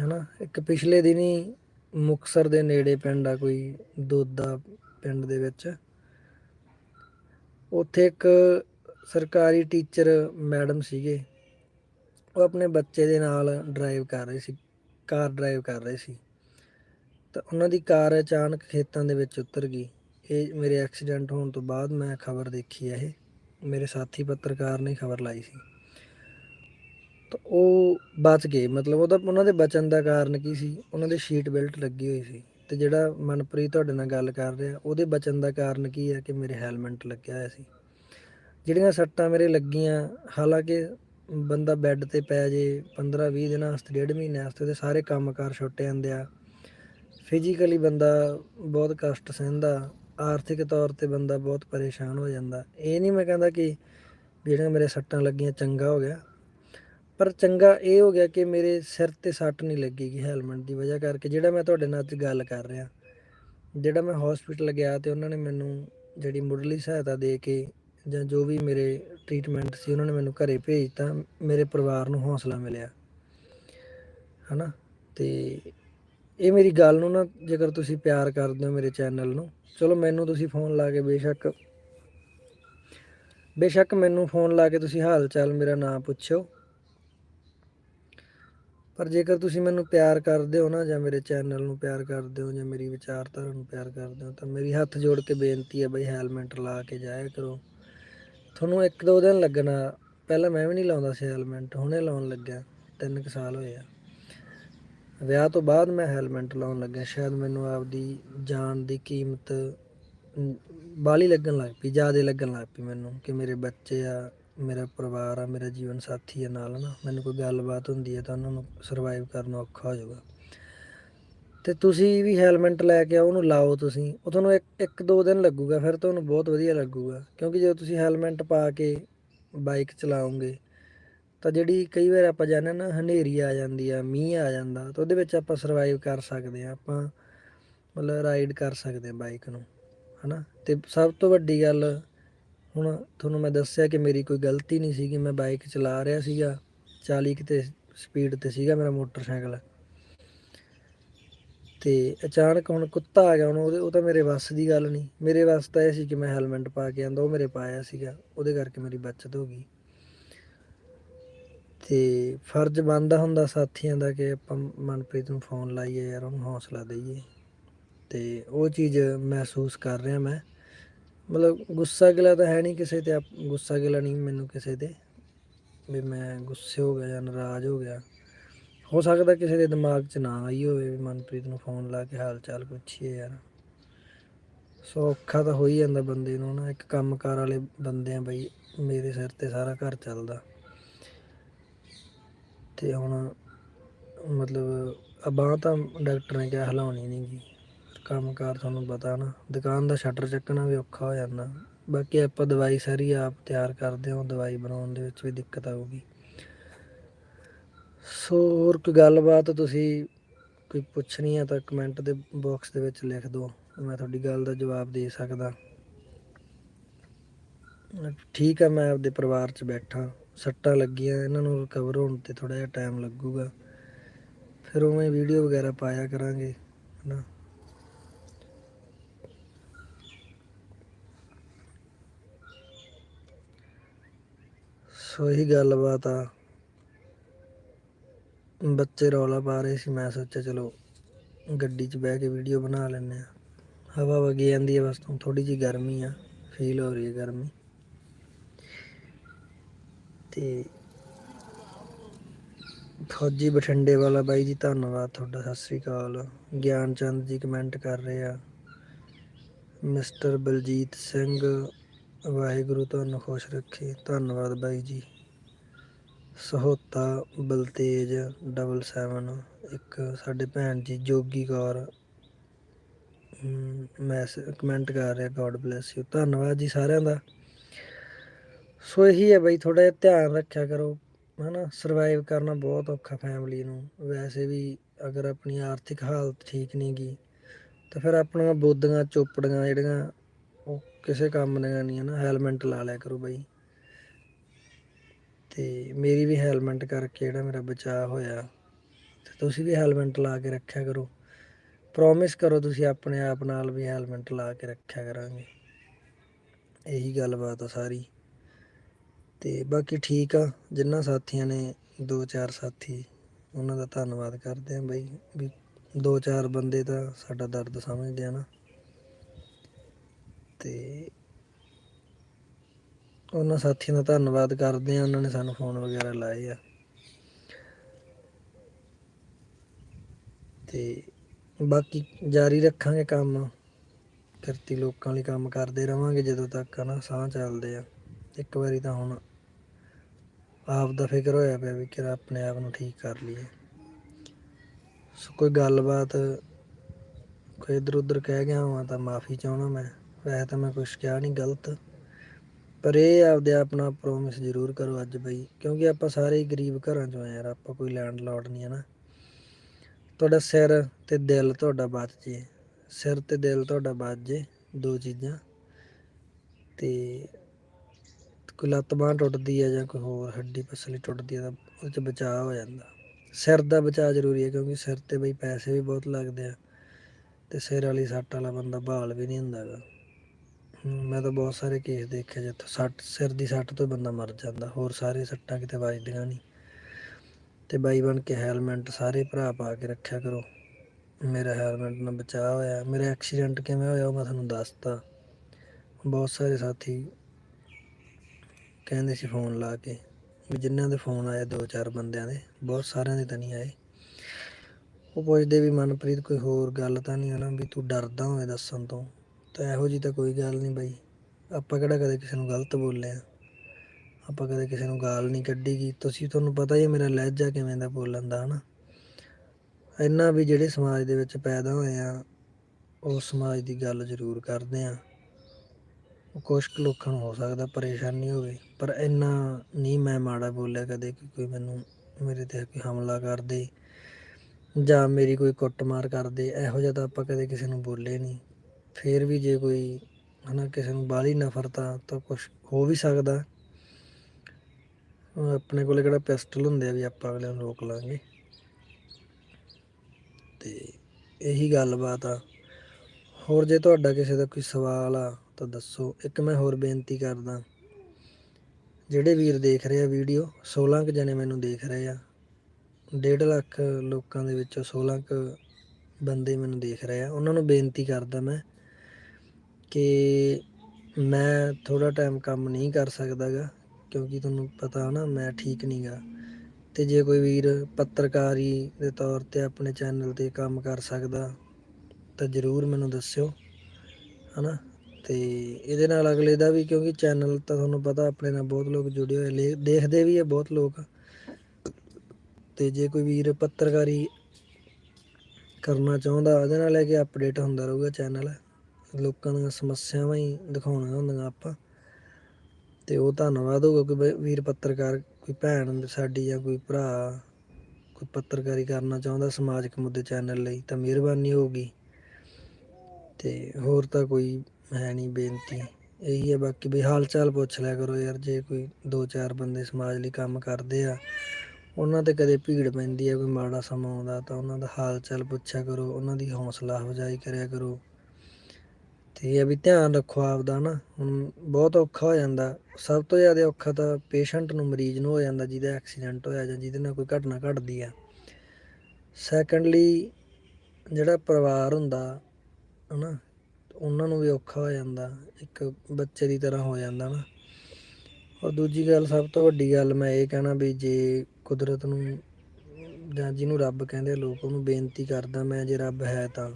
ਹੈਨਾ, ਇੱਕ ਪਿਛਲੇ ਦਿਨੀ ਮੁਕਸਰ ਦੇ ਨੇੜੇ ਪਿੰਡ ਆ, ਕੋਈ ਦੋਦਾ ਪਿੰਡ ਦੇ ਵਿੱਚ। ਉੱਥੇ ਇੱਕ ਸਰਕਾਰੀ ਟੀਚਰ ਮੈਡਮ ਸੀਗੇ, ਉਹ ਆਪਣੇ ਬੱਚੇ ਦੇ ਨਾਲ ਡਰਾਈਵ ਕਰ ਰਹੇ ਸੀ, ਕਾਰ ਡਰਾਈਵ ਕਰ ਰਹੇ ਸੀ। ਤਾਂ ਉਹਨਾਂ ਦੀ ਕਾਰ ਅਚਾਨਕ ਖੇਤਾਂ ਦੇ ਵਿੱਚ ਉਤਰ ਗਈ। ਇਹ ਮੇਰੇ ਐਕਸੀਡੈਂਟ ਹੋਣ ਤੋਂ ਬਾਅਦ ਮੈਂ ਖਬਰ ਦੇਖੀ ਹੈ ਇਹ। ਮੇਰੇ ਸਾਥੀ ਪੱਤਰਕਾਰ ਨੇ ਖਬਰ ਲਾਈ ਸੀ। ਤਾਂ ਉਹ ਬਚ ਗਏ। ਮਤਲਬ ਉਹਦਾ, ਉਹਨਾਂ ਦੇ ਬਚਣ ਦਾ ਕਾਰਨ ਕੀ ਸੀ? ਉਹਨਾਂ ਦੇ ਸ਼ੀਟ ਬੈਲਟ ਲੱਗੀ ਹੋਈ ਸੀ। ਤੇ ਜਿਹੜਾ ਮਨਪ੍ਰੀਤ ਤੁਹਾਡੇ ਨਾਲ ਗੱਲ ਕਰ ਰਿਹਾ, ਉਹਦੇ ਬਚਣ ਦਾ ਕਾਰਨ ਕੀ ਹੈ ਕਿ ਮੇਰੇ ਹੈਲਮਟ ਲੱਗਿਆ ਹੋਇਆ ਸੀ? ਜਿਹੜੀਆਂ ਸੱਟਾਂ ਮੇਰੇ ਲੱਗੀਆਂ, ਹਾਲਾਂਕਿ ਬੰਦਾ ਬੈੱਡ ਤੇ ਪੈ ਜੇ 15 20 ਦਿਨਾਂ ਵਾਸਤੇ, ਡੇਢ ਮਹੀਨੇ ਵਾਸਤੇ, ਉਹਦੇ ਸਾਰੇ ਕੰਮਕਾਰ ਛੁੱਟ ਜਾਂਦੇ ਆ। ਫਿਜ਼ੀਕਲੀ ਬੰਦਾ ਬਹੁਤ ਕਸ਼ਟ ਸਹਿੰਦਾ, ਆਰਥਿਕ ਤੌਰ ਤੇ ਬੰਦਾ ਬਹੁਤ ਪਰੇਸ਼ਾਨ ਹੋ ਜਾਂਦਾ। ਇਹ ਨਹੀਂ ਮੈਂ ਕਹਿੰਦਾ ਕਿ ਜਿਹੜੀਆਂ ਮੇਰੇ ਸੱਟਾਂ ਲੱਗੀਆਂ ਚੰਗਾ ਹੋ ਗਿਆ। ਪਰ ਚੰਗਾ ਇਹ ਹੋ ਗਿਆ ਕਿ ਮੇਰੇ ਸਿਰ ਤੇ ਸੱਟ ਨਹੀਂ ਲੱਗੇਗੀ ਹੈਲਮਟ ਦੀ ਵਜ੍ਹਾ ਕਰਕੇ ਜਿਹੜਾ ਮੈਂ ਤੁਹਾਡੇ ਨਾਲ ਅੱਜ ਗੱਲ ਕਰ ਰਿਹਾ, ਜਿਹੜਾ ਮੈਂ ਹਸਪੀਟਲ ਗਿਆ ਤੇ ਉਹਨਾਂ ਨੇ ਮੈਨੂੰ ਜਿਹੜੀ ਮੁੱਢਲੀ ਸਹਾਇਤਾ ਦੇ ਕੇ ਜਾਂ ਜੋ ਵੀ ਮੇਰੇ ਟ੍ਰੀਟਮੈਂਟ ਸੀ ਉਹਨਾਂ ਨੇ ਮੈਨੂੰ ਘਰੇ ਭੇਜਤਾ, ਮੇਰੇ ਪਰਿਵਾਰ ਨੂੰ ਹੌਸਲਾ ਮਿਲਿਆ। ਹਨਾ? ਤੇ ਇਹ ਮੇਰੀ ਗੱਲ ਨੂੰ ਨਾ ਜੇਕਰ ਤੁਸੀਂ ਪਿਆਰ ਕਰਦੇ ਹੋ ਮੇਰੇ ਚੈਨਲ ਨੂੰ, ਚਲੋ ਮੈਨੂੰ ਤੁਸੀਂ ਫੋਨ ਲਾ ਕੇ ਬੇਸ਼ੱਕ ਬੇਸ਼ੱਕ ਮੈਨੂੰ ਫੋਨ ਲਾ ਕੇ ਤੁਸੀਂ ਹਾਲ ਚਾਲ ਮੇਰਾ ਨਾਮ ਪੁੱਛਿਓ ਪਰ ਜੇਕਰ ਤੁਸੀਂ ਮੈਨੂੰ ਪਿਆਰ ਕਰਦੇ ਹੋ ਨਾ, ਜਾਂ ਮੇਰੇ ਚੈਨਲ ਨੂੰ ਪਿਆਰ ਕਰਦੇ ਹੋ, ਜਾਂ ਮੇਰੀ ਵਿਚਾਰਧਾਰਾ ਨੂੰ ਪਿਆਰ ਕਰਦੇ ਹੋ, ਤਾਂ ਮੇਰੀ ਹੱਥ ਜੋੜ ਕੇ ਬੇਨਤੀ ਹੈ ਬਈ ਹੈਲਮਟ ਲਾ ਕੇ ਜਾਇਆ ਕਰੋ। ਤੁਹਾਨੂੰ ਇੱਕ ਦੋ ਦਿਨ ਲੱਗਣਾ, ਪਹਿਲਾਂ ਮੈਂ ਵੀ ਨਹੀਂ ਲਾਉਂਦਾ ਸੀ ਹੈਲਮਟ, ਹੁਣੇ ਲਾਉਣ ਲੱਗਿਆ, ਤਿੰਨ ਕੁ ਸਾਲ ਹੋਏ ਆ। ਵਿਆਹ ਤੋਂ ਬਾਅਦ ਮੈਂ ਹੈਲਮਟ ਲਾਉਣ ਲੱਗਿਆ, ਸ਼ਾਇਦ ਮੈਨੂੰ ਆਪਦੀ ਜਾਨ ਦੀ ਕੀਮਤ ਬਾਲੀ ਲੱਗਣ ਲੱਗ ਪਈ, ਜ਼ਿਆਦਾ ਲੱਗਣ ਲੱਗ ਪਈ ਮੈਨੂੰ ਕਿ ਮੇਰੇ ਬੱਚੇ ਆ ਮੇਰਾ ਪਰਿਵਾਰ ਆ, ਮੇਰਾ ਜੀਵਨ ਸਾਥੀ ਆ ਨਾਲ ਨਾ, ਮੈਨੂੰ ਕੋਈ ਗੱਲਬਾਤ ਹੁੰਦੀ ਹੈ ਤਾਂ ਉਹਨਾਂ ਨੂੰ ਸਰਵਾਈਵ ਕਰਨਾ ਔਖਾ ਹੋ ਜਾਊਗਾ। ਤੇ ਤੁਸੀਂ ਵੀ ਹੈਲਮਟ ਲੈ ਕੇ ਆਓ, ਉਹਨੂੰ ਲਾਓ ਤੁਸੀਂ, ਉਹ ਤੁਹਾਨੂੰ ਇੱਕ ਇੱਕ ਦੋ ਦਿਨ ਲੱਗੂਗਾ, ਫਿਰ ਤੁਹਾਨੂੰ ਬਹੁਤ ਵਧੀਆ ਲੱਗੂਗਾ। ਕਿਉਂਕਿ ਜਦੋਂ ਤੁਸੀਂ ਹੈਲਮਟ ਪਾ ਕੇ ਬਾਈਕ ਚਲਾਉਂਗੇ ਤਾਂ ਜਿਹੜੀ ਕਈ ਵਾਰ ਆਪਾਂ ਜਾਂਦੇ ਨਾ, ਹਨੇਰੀ ਆ ਜਾਂਦੀ ਆ, ਮੀਂਹ ਆ ਜਾਂਦਾ, ਤਾਂ ਉਹਦੇ ਵਿੱਚ ਆਪਾਂ ਸਰਵਾਈਵ ਕਰ ਸਕਦੇ ਆ, ਆਪਾਂ ਮਤਲਬ ਰਾਈਡ ਕਰ ਸਕਦੇ ਆ ਬਾਈਕ ਨੂੰ, ਹਨਾ? ਤੇ ਸਭ ਤੋਂ ਵੱਡੀ ਗੱਲ ਹੁਣ ਤੁਹਾਨੂੰ ਮੈਂ ਦੱਸਿਆ ਕਿ ਮੇਰੀ ਕੋਈ ਗਲਤੀ ਨਹੀਂ ਸੀਗੀ, ਮੈਂ ਬਾਈਕ ਚਲਾ ਰਿਹਾ ਸੀਗਾ 40 ਕਿਤੇ ਸਪੀਡ ਤੇ ਸੀਗਾ ਮੇਰਾ ਮੋਟਰਸਾਈਕਲ। ਤੇ ਅਚਾਨਕ ਹੁਣ ਕੁੱਤਾ ਆ ਗਿਆ, ਹੁਣ ਉਹਦੇ, ਉਹ ਤਾਂ ਮੇਰੇ ਵੱਸ ਦੀ ਗੱਲ ਨਹੀਂ। ਮੇਰੇ ਵੱਸ ਤਾਂ ਇਹ ਸੀ ਕਿ ਮੈਂ ਹੈਲਮਟ ਪਾ ਕੇ ਆਂਦਾ, ਉਹ ਮੇਰੇ ਪਾਇਆ ਸੀਗਾ, ਉਹਦੇ ਕਰਕੇ ਮੇਰੀ ਬਚਤ ਹੋ ਗਈ। ਤੇ ਫਰਜ਼ ਬਣਦਾ ਹੁੰਦਾ ਸਾਥੀਆਂ ਦਾ ਕਿ ਆਪਾਂ ਮਨਪ੍ਰੀਤ ਨੂੰ ਫੋਨ ਲਾਈਏ ਯਾਰ, ਉਹਨੂੰ ਹੌਸਲਾ ਦਈਏ। ਤੇ ਉਹ ਚੀਜ਼ ਮਹਿਸੂਸ ਕਰ ਰਿਹਾ ਮੈਂ। ਮਤਲਬ ਗੁੱਸਾ ਗਿਲਾ ਤਾਂ ਹੈ ਨਹੀਂ ਕਿਸੇ ਤੇ ਆਪ- ਗੁੱਸਾ ਗਿਲਾ ਨਹੀਂ ਮੈਨੂੰ ਕਿਸੇ ਤੇ, ਵੀ ਮੈਂ ਗੁੱਸੇ ਹੋ ਗਿਆ ਜਾਂ ਨਾਰਾਜ਼ ਹੋ ਗਿਆ। ਹੋ ਸਕਦਾ ਕਿਸੇ ਦੇ ਦਿਮਾਗ 'ਚ ਨਾ ਆਈ ਹੋਵੇ ਵੀ ਮਨਪ੍ਰੀਤ ਨੂੰ ਫੋਨ ਲਾ ਕੇ ਹਾਲ ਚਾਲ ਪੁੱਛੀਏ ਯਾਰ। ਸੋ ਔਖਾ ਤਾਂ ਹੋ ਹੀ ਜਾਂਦਾ ਬੰਦੇ ਨੂੰ ਨਾ, ਇੱਕ ਕੰਮਕਾਰ ਵਾਲੇ ਬੰਦੇ ਆ ਬਈ ਮੇਰੇ ਸਿਰ ਤੇ ਸਾਰਾ ਘਰ ਚੱਲਦਾ। ਤੇ ਹੁਣ ਮਤਲਬ ਆ ਬਾਂਹ ਤਾਂ ਡਾਕਟਰ ਨੇ ਕਿਹਾ ਹਿਲਾਉਣੀ ਨਹੀਂ ਕੰਮਕਾਰ ਤੁਹਾਨੂੰ ਪਤਾ ਨਾ, ਦੁਕਾਨ ਦਾ ਸ਼ਟਰ ਚੱਕਣਾ ਵੀ ਔਖਾ ਹੋ ਜਾਂਦਾ। ਬਾਕੀ ਆਪਾਂ ਦਵਾਈ ਸਾਰੀ ਆਪ ਤਿਆਰ ਕਰਦੇ ਹਾਂ, ਦਵਾਈ ਬਣਾਉਣ ਦੇ ਵਿੱਚ ਵੀ ਦਿੱਕਤ ਆਊਗੀ। ਸੋ ਹੋਰ ਕੋਈ ਗੱਲਬਾਤ ਤੁਸੀਂ ਕੋਈ ਪੁੱਛਣੀ ਹੈ ਤਾਂ ਕਮੈਂਟ ਦੇ ਬਾਕਸ ਦੇ ਵਿੱਚ ਲਿਖ ਦਿਓ, ਮੈਂ ਤੁਹਾਡੀ ਗੱਲ ਦਾ ਜਵਾਬ ਦੇ ਸਕਦਾ। ਠੀਕ ਆ, ਮੈਂ ਆਪਦੇ ਪਰਿਵਾਰ 'ਚ ਬੈਠਾ, ਸੱਟਾਂ ਲੱਗੀਆਂ, ਇਹਨਾਂ ਨੂੰ ਰਿਕਵਰ ਹੋਣ ਤੇ ਥੋੜਾ ਜਿਹਾ ਟਾਈਮ ਲੱਗੂਗਾ। ਫਿਰ ਉਵੇਂ ਵੀਡੀਓ ਵਗੈਰਾ ਪਾਇਆ ਕਰਾਂਗੇ, ਹਨਾ? ਸੋ ਇਹੀ ਗੱਲਬਾਤ ਆ। ਬੱਚੇ ਰੌਲਾ ਪਾ ਰਹੇ ਸੀ, ਮੈਂ ਸੋਚਿਆ ਚਲੋ ਗੱਡੀ 'ਚ ਬਹਿ ਕੇ ਵੀਡੀਓ ਬਣਾ ਲੈਂਦੇ ਆ ਹਵਾ ਵਗੀ ਜਾਂਦੀ ਹੈ ਬਸ ਥੋੜੀ ਜਿਹੀ ਗਰਮੀ ਆ ਫੀਲ ਹੋ ਰਹੀ ਹੈ ਗਰਮੀ। ਤੇ ਫੌਜੀ ਬਠਿੰਡੇ ਵਾਲਾ ਬਾਈ ਜੀ, ਧੰਨਵਾਦ ਤੁਹਾਡਾ, ਸਤਿ ਸ੍ਰੀ ਅਕਾਲ। ਗਿਆਨ ਚੰਦ ਜੀ ਕਮੈਂਟ ਕਰ ਰਹੇ ਆ। ਮਿਸਟਰ ਬਲਜੀਤ ਸਿੰਘ ਵਾਹਿਗੁਰੂ ਤੁਹਾਨੂੰ ਖੁਸ਼ ਰੱਖੇ। ਧੰਨਵਾਦ ਬਾਈ ਜੀ। ਸਹੋਤਾ ਬਲਤੇਜ 77 ਇੱਕ ਸਾਡੇ ਭੈਣ ਜੀ ਜੋਗੀ ਕੌਰ। ਮੈਸ ਕਮੈਂਟ ਕਰ ਰਿਹਾ ਗੋਡ ਬlesਸ ਯੂ ਧੰਨਵਾਦ ਜੀ ਸਾਰਿਆਂ ਦਾ। ਸੋ ਇਹੀ ਹੈ ਬਈ ਥੋੜਾ ਜਿਹਾ ਧਿਆਨ ਰੱਖਿਆ ਕਰੋ, ਹਨਾ। ਸਰਵਾਈਵ ਕਰਨਾ ਬਹੁਤ ਔਖਾ ਫੈਮਿਲੀ ਨੂੰ। ਵੈਸੇ ਵੀ ਅਗਰ ਆਪਣੀ ਆਰਥਿਕ ਹਾਲਤ ਠੀਕ ਨਹੀਂ ਗਈ ਤਾਂ ਫਿਰ ਆਪਣੀਆਂ ਬੋਦੀਆਂ ਚੋਪੜੀਆਂ ਜਿਹੜੀਆਂ ਉਹ ਕਿਸੇ ਕੰਮ ਦੀਆਂ ਨਹੀਂ ਹੈ ਨਾ ਹੈਲਮਟ ਲਾ ਲਿਆ ਕਰੋ ਬਾਈ। ਤੇ ਮੇਰੀ ਵੀ ਹੈਲਮਟ ਕਰਕੇ ਜਿਹੜਾ ਮੇਰਾ ਬਚਾਅ ਹੋਇਆ, ਤੇ ਤੁਸੀਂ ਵੀ ਹੈਲਮਟ ਲਾ ਕੇ ਰੱਖਿਆ ਕਰੋ। ਪ੍ਰੋਮਿਸ ਕਰੋ ਤੁਸੀਂ ਆਪਣੇ ਆਪ ਨਾਲ ਵੀ ਹੈਲਮਟ ਲਾ ਕੇ ਰੱਖਿਆ ਕਰਾਂਗੇ। ਇਹੀ ਗੱਲਬਾਤ ਆ ਸਾਰੀ। ਤੇ ਬਾਕੀ ਠੀਕ ਆ, ਜਿੰਨਾ ਸਾਥੀਆਂ ਨੇ ਦੋ ਚਾਰ ਸਾਥੀ, ਉਹਨਾਂ ਦਾ ਧੰਨਵਾਦ ਕਰਦੇ ਆ ਬਾਈ। ਵੀ ਦੋ ਚਾਰ ਬੰਦੇ ਤਾਂ ਸਾਡਾ ਦਰਦ ਸਮਝਦੇ ਆ ਨਾ। ਤੇ ਉਹਨਾਂ ਸਾਥੀਆਂ ਦਾ ਧੰਨਵਾਦ ਕਰਦੇ ਆ ਉਹਨਾਂ ਨੇ ਸਾਨੂੰ ਫੋਨ ਵਗੈਰਾ ਲਾਏ ਆ। ਤੇ ਬਾਕੀ ਜਾਰੀ ਰੱਖਾਂਗੇ ਕੰਮ। ਕਿਰਤੀ ਲੋਕਾਂ ਲਈ ਕੰਮ ਕਰਦੇ ਰਵਾਂਗੇ ਜਦੋਂ ਤੱਕ ਨਾ ਸਾਹ ਚੱਲਦੇ ਆ। ਇੱਕ ਵਾਰੀ ਤਾਂ ਹੁਣ ਆਪ ਦਾ ਫਿਕਰ ਹੋਇਆ ਪਿਆ ਵੀ ਕਿ ਆਪਣੇ ਆਪ ਨੂੰ ਠੀਕ ਕਰ ਲਈਏ। ਸੋ ਕੋਈ ਗੱਲਬਾਤ ਕੋਈ ਇਧਰ ਉਧਰ ਕਹਿ ਗਿਆ ਹਾਂ ਤਾਂ ਮਾਫੀ ਚਾਹਣਾ ਮੈਂ। ਵੈਸੇ ਤਾਂ ਮੈਂ ਕੁਝ ਕਿਹਾ ਨਹੀਂ ਗਲਤ। ਪਰ ਇਹ ਆਪਦੇ ਆਪਣਾ ਪ੍ਰੋਮਿਸ ਜ਼ਰੂਰ ਕਰੋ ਅੱਜ ਬਈ, ਕਿਉਂਕਿ ਆਪਾਂ ਸਾਰੇ ਹੀ ਗਰੀਬ ਘਰਾਂ ਚੋਂ ਆ ਯਾਰ, ਆਪਾਂ ਕੋਈ ਲੈਂਡ ਲਾਰਡ ਨਹੀਂ ਹੈ ਨਾ। ਤੁਹਾਡਾ ਸਿਰ ਤੇ ਦਿਲ ਤੁਹਾਡਾ ਬਚ ਜੇ, ਸਿਰ ਤੇ ਦਿਲ ਤੁਹਾਡਾ ਬਚ ਜੇ, ਦੋ ਚੀਜ਼ਾਂ। ਤੇ ਕੋਈ ਲੱਤ ਬਾਂਹ ਟੁੱਟਦੀ ਹੈ ਜਾਂ ਕੋਈ ਹੋਰ ਹੱਡੀ ਪਸਲੀ ਟੁੱਟਦੀ ਹੈ ਤਾਂ ਉਹਦੇ 'ਚ ਬਚਾਅ ਹੋ ਜਾਂਦਾ। ਸਿਰ ਦਾ ਬਚਾਅ ਜ਼ਰੂਰੀ ਹੈ, ਕਿਉਂਕਿ ਸਿਰ ਤੇ ਬਈ ਪੈਸੇ ਵੀ ਬਹੁਤ ਲੱਗਦੇ ਆ। ਤੇ ਸਿਰ ਵਾਲੀ ਸੱਟ ਵਾਲਾ ਬੰਦਾ ਬਹਾਲ ਵੀ ਨਹੀਂ ਹੁੰਦਾ ਗਾ ਮੈਂ ਤਾਂ ਬਹੁਤ ਸਾਰੇ ਕੇਸ ਦੇਖੇ ਜਿੱਥੇ ਸੱਟ, ਸਿਰ ਦੀ ਸੱਟ ਤੋਂ ਬੰਦਾ ਮਰ ਜਾਂਦਾ, ਹੋਰ ਸਾਰੇ ਸੱਟਾਂ ਕਿਤੇ ਵੱਜਦੀਆਂ ਨਹੀਂ ਤੇ ਬਾਈ ਬਣ ਕੇ ਹੈਲਮਟ ਸਾਰੇ ਭਰਾ ਪਾ ਕੇ ਰੱਖਿਆ ਕਰੋ। ਮੇਰਾ ਹੈਲਮਟ ਨਾਲ ਬਚਾਅ ਹੋਇਆ, ਮੇਰਾ ਐਕਸੀਡੈਂਟ ਕਿਵੇਂ ਹੋਇਆ ਉਹ ਮੈਂ ਤੁਹਾਨੂੰ ਦੱਸਤਾ। ਬਹੁਤ ਸਾਰੇ ਸਾਥੀ ਕਹਿੰਦੇ ਸੀ ਫੋਨ ਲਾ ਕੇ, ਵੀ ਜਿਨ੍ਹਾਂ ਦੇ ਫੋਨ ਆਏ ਦੋ ਚਾਰ ਬੰਦਿਆਂ ਦੇ, ਬਹੁਤ ਸਾਰਿਆਂ ਦੇ ਤਾਂ ਨਹੀਂ ਆਏ। ਉਹ ਪੁੱਛਦੇ ਵੀ, ਮਨਪ੍ਰੀਤ, ਕੋਈ ਹੋਰ ਗੱਲ ਤਾਂ ਨਹੀਂ ਹੈ ਨਾ, ਵੀ ਤੂੰ ਡਰਦਾ ਹੋਵੇ ਦੱਸਣ ਤੋਂ? ਤਾਂ ਇਹੋ ਜੀ ਤਾਂ ਕੋਈ ਗੱਲ ਨਹੀਂ ਬਾਈ। ਆਪਾਂ ਕਿਹੜਾ ਕਦੇ ਕਿਸੇ ਨੂੰ ਗਲਤ ਬੋਲੇ ਆ ਆਪਾਂ ਕਦੇ ਕਿਸੇ ਨੂੰ ਗਾਲ ਨਹੀਂ ਕੱਢੀ ਗਈ। ਤੁਸੀਂ ਤੁਹਾਨੂੰ ਪਤਾ ਹੀ ਹੈ ਮੇਰਾ ਲਹਿਜਾ ਕਿਵੇਂ ਦਾ ਬੋਲਣ ਦਾ, ਹਨਾ? ਇੰਨਾ ਵੀ ਜਿਹੜੇ ਸਮਾਜ ਦੇ ਵਿੱਚ ਪੈਦਾ ਹੋਏ ਆ ਉਹ ਸਮਾਜ ਦੀ ਗੱਲ ਜ਼ਰੂਰ ਕਰਦੇ ਆ। ਕੁਝ ਕੁ ਲੋਕਾਂ ਨੂੰ ਹੋ ਸਕਦਾ ਪਰੇਸ਼ਾਨੀ ਹੋਵੇ, ਪਰ ਇੰਨਾ ਨਹੀਂ ਮੈਂ ਮਾੜਾ ਬੋਲਿਆ ਕਦੇ ਕਿ ਕੋਈ ਮੈਨੂੰ ਮੇਰੇ ਤੇ ਕੋਈ ਹਮਲਾ ਕਰ ਦੇ ਜਾਂ ਮੇਰੀ ਕੋਈ ਕੁੱਟਮਾਰ ਕਰ ਦੇ। ਇਹੋ ਜਿਹਾ ਤਾਂ ਆਪਾਂ ਕਦੇ ਕਿਸੇ ਨੂੰ ਬੋਲੇ ਨਹੀਂ। ਫਿਰ ਵੀ ਜੇ ਕੋਈ ਹਨਾ ਕਿਸੇ ਨੂੰ ਬਾਹਲੀ ਨਫ਼ਰਤ ਆ ਤਾਂ ਕੁਝ ਹੋ ਵੀ ਸਕਦਾ। ਆਪਣੇ ਕੋਲੇ ਕਿਹੜਾ ਪਿਸਟਲ ਹੁੰਦੇ ਆ ਵੀ ਆਪਾਂ ਅਗਲੇ ਨੂੰ ਰੋਕ ਲਾਂਗੇ। ਤੇ ਇਹੀ ਗੱਲਬਾਤ ਆ। ਹੋਰ ਜੇ ਤੁਹਾਡਾ ਕਿਸੇ ਦਾ ਕੋਈ ਸਵਾਲ ਆ ਤਾਂ ਦੱਸੋ। ਇੱਕ ਮੈਂ ਹੋਰ ਬੇਨਤੀ ਕਰਦਾ। ਜਿਹੜੇ ਵੀਰ ਦੇਖ ਰਹੇ ਆ ਵੀਡੀਓ 16 ਕ ਜਣੇ ਮੈਨੂੰ ਦੇਖ ਰਹੇ ਆ। 1.5 ਲੱਖ ਲੋਕਾਂ ਦੇ ਵਿੱਚੋਂ 16 ਕ ਬੰਦੇ ਮੈਨੂੰ ਦੇਖ ਰਹੇ ਆ। ਉਹਨਾਂ ਨੂੰ ਬੇਨਤੀ ਕਰਦਾ ਮੈਂ ਕਿ ਮੈਂ ਥੋੜਾ ਟਾਈਮ ਕੰਮ ਨਹੀਂ ਕਰ ਸਕਦਾਗਾ, ਕਿਉਂਕਿ ਤੁਹਾਨੂੰ ਪਤਾ ਨਾ ਮੈਂ ਠੀਕ ਨਹੀਂਗਾ ਤੇ ਜੇ ਕੋਈ ਵੀਰ ਪੱਤਰਕਾਰੀ ਦੇ ਤੌਰ ਤੇ ਆਪਣੇ ਚੈਨਲ ਤੇ ਕੰਮ ਕਰ ਸਕਦਾ, ਤਾਂ ਜਰੂਰ ਮੈਨੂੰ ਦੱਸਿਓ, ਹਨਾ? ਤੇ ਇਹਦੇ ਨਾਲ ਅਗਲੇ ਦਾ ਵੀ, ਕਿਉਂਕਿ ਚੈਨਲ ਤਾਂ ਤੁਹਾਨੂੰ ਪਤਾ ਆਪਣੇ ਨਾਲ ਬਹੁਤ ਲੋਕ ਜੁੜੇ ਹੋਏ ਦੇਖਦੇ ਵੀ ਆ ਬਹੁਤ ਲੋਕ। ਤੇ ਜੇ ਕੋਈ ਵੀਰ ਪੱਤਰਕਾਰੀ ਕਰਨਾ ਚਾਹੁੰਦਾ, ਉਹਦੇ ਨਾਲ ਲੈ ਕੇ ਅਪਡੇਟ ਹੁੰਦਾ ਰਹੂਗਾ ਚੈਨਲ ਲੋਕਾਂ ਦੀਆਂ ਸਮੱਸਿਆਵਾਂ ਹੀ ਦਿਖਾਉਣੀਆਂ ਹੁੰਦੀਆਂ ਆਪਾਂ। ਤੇ ਉਹ ਧੰਨਵਾਦ ਹੋਊਗਾ ਕਿ ਬ- ਵੀਰ ਪੱਤਰਕਾਰ ਕੋਈ ਭੈਣ ਸਾਡੀ ਜਾਂ ਕੋਈ ਭਰਾ ਕੋਈ ਪੱਤਰਕਾਰੀ ਕਰਨਾ ਚਾਹੁੰਦਾ ਸਮਾਜਿਕ ਮੁੱਦੇ ਚੈਨਲ ਲਈ ਤਾਂ ਮਿਹਰਬਾਨੀ ਹੋਊਗੀ। ਤੇ ਹੋਰ ਤਾਂ ਕੋਈ ਹੈ ਨਹੀਂ, ਬੇਨਤੀ ਇਹੀ ਹੈ। ਬਾਕੀ ਵੀ ਹਾਲ ਚਾਲ ਪੁੱਛ ਲਿਆ ਕਰੋ ਯਾਰ, ਜੇ ਕੋਈ ਦੋ ਚਾਰ ਬੰਦੇ ਸਮਾਜ ਲਈ ਕੰਮ ਕਰਦੇ ਆ, ਉਹਨਾਂ ਤੇ ਕਦੇ ਭੀੜ ਪੈਂਦੀ ਹੈ ਕੋਈ ਮਾੜਾ ਸਮਾਂ ਆਉਂਦਾ ਤਾਂ ਉਹਨਾਂ ਦਾ ਹਾਲ ਚਾਲ ਪੁੱਛਿਆ ਕਰੋ, ਉਹਨਾਂ ਦੀ ਹੌਸਲਾ ਅਫਜ਼ਾਈ ਕਰਿਆ ਕਰੋ। ਤੇ ਇਹ ਵੀ ਧਿਆਨ ਰੱਖੋ ਆਪਦਾ ਨਾ, ਹੁਣ ਬਹੁਤ ਔਖਾ ਹੋ ਜਾਂਦਾ। ਸਭ ਤੋਂ ਜ਼ਿਆਦਾ ਔਖਾ ਤਾਂ ਪੇਸ਼ੈਂਟ ਨੂੰ, ਮਰੀਜ਼ ਨੂੰ ਹੋ ਜਾਂਦਾ ਜਿਹਦਾ ਐਕਸੀਡੈਂਟ ਹੋਇਆ ਜਾਂ ਜਿਹਦੇ ਨਾਲ ਕੋਈ ਘਟਨਾ ਘਟਦੀ ਆ। ਸੈਕੰਡਲੀ ਜਿਹੜਾ ਪਰਿਵਾਰ ਹੁੰਦਾ, ਹਨਾ, ਉਹਨਾਂ ਨੂੰ ਵੀ ਔਖਾ ਹੋ ਜਾਂਦਾ, ਇੱਕ ਬੱਚੇ ਦੀ ਤਰ੍ਹਾਂ ਹੋ ਜਾਂਦਾ ਨਾ। ਔਰ ਦੂਜੀ ਗੱਲ, ਸਭ ਤੋਂ ਵੱਡੀ ਗੱਲ ਮੈਂ ਇਹ ਕਹਿਣਾ ਵੀ ਜੇ ਕੁਦਰਤ ਨੂੰ ਜਾਂ ਜਿਹਨੂੰ ਰੱਬ ਕਹਿੰਦੇ ਲੋਕ, ਉਹਨੂੰ ਬੇਨਤੀ ਕਰਦਾ ਮੈਂ, ਜੇ ਰੱਬ ਹੈ ਤਾਂ,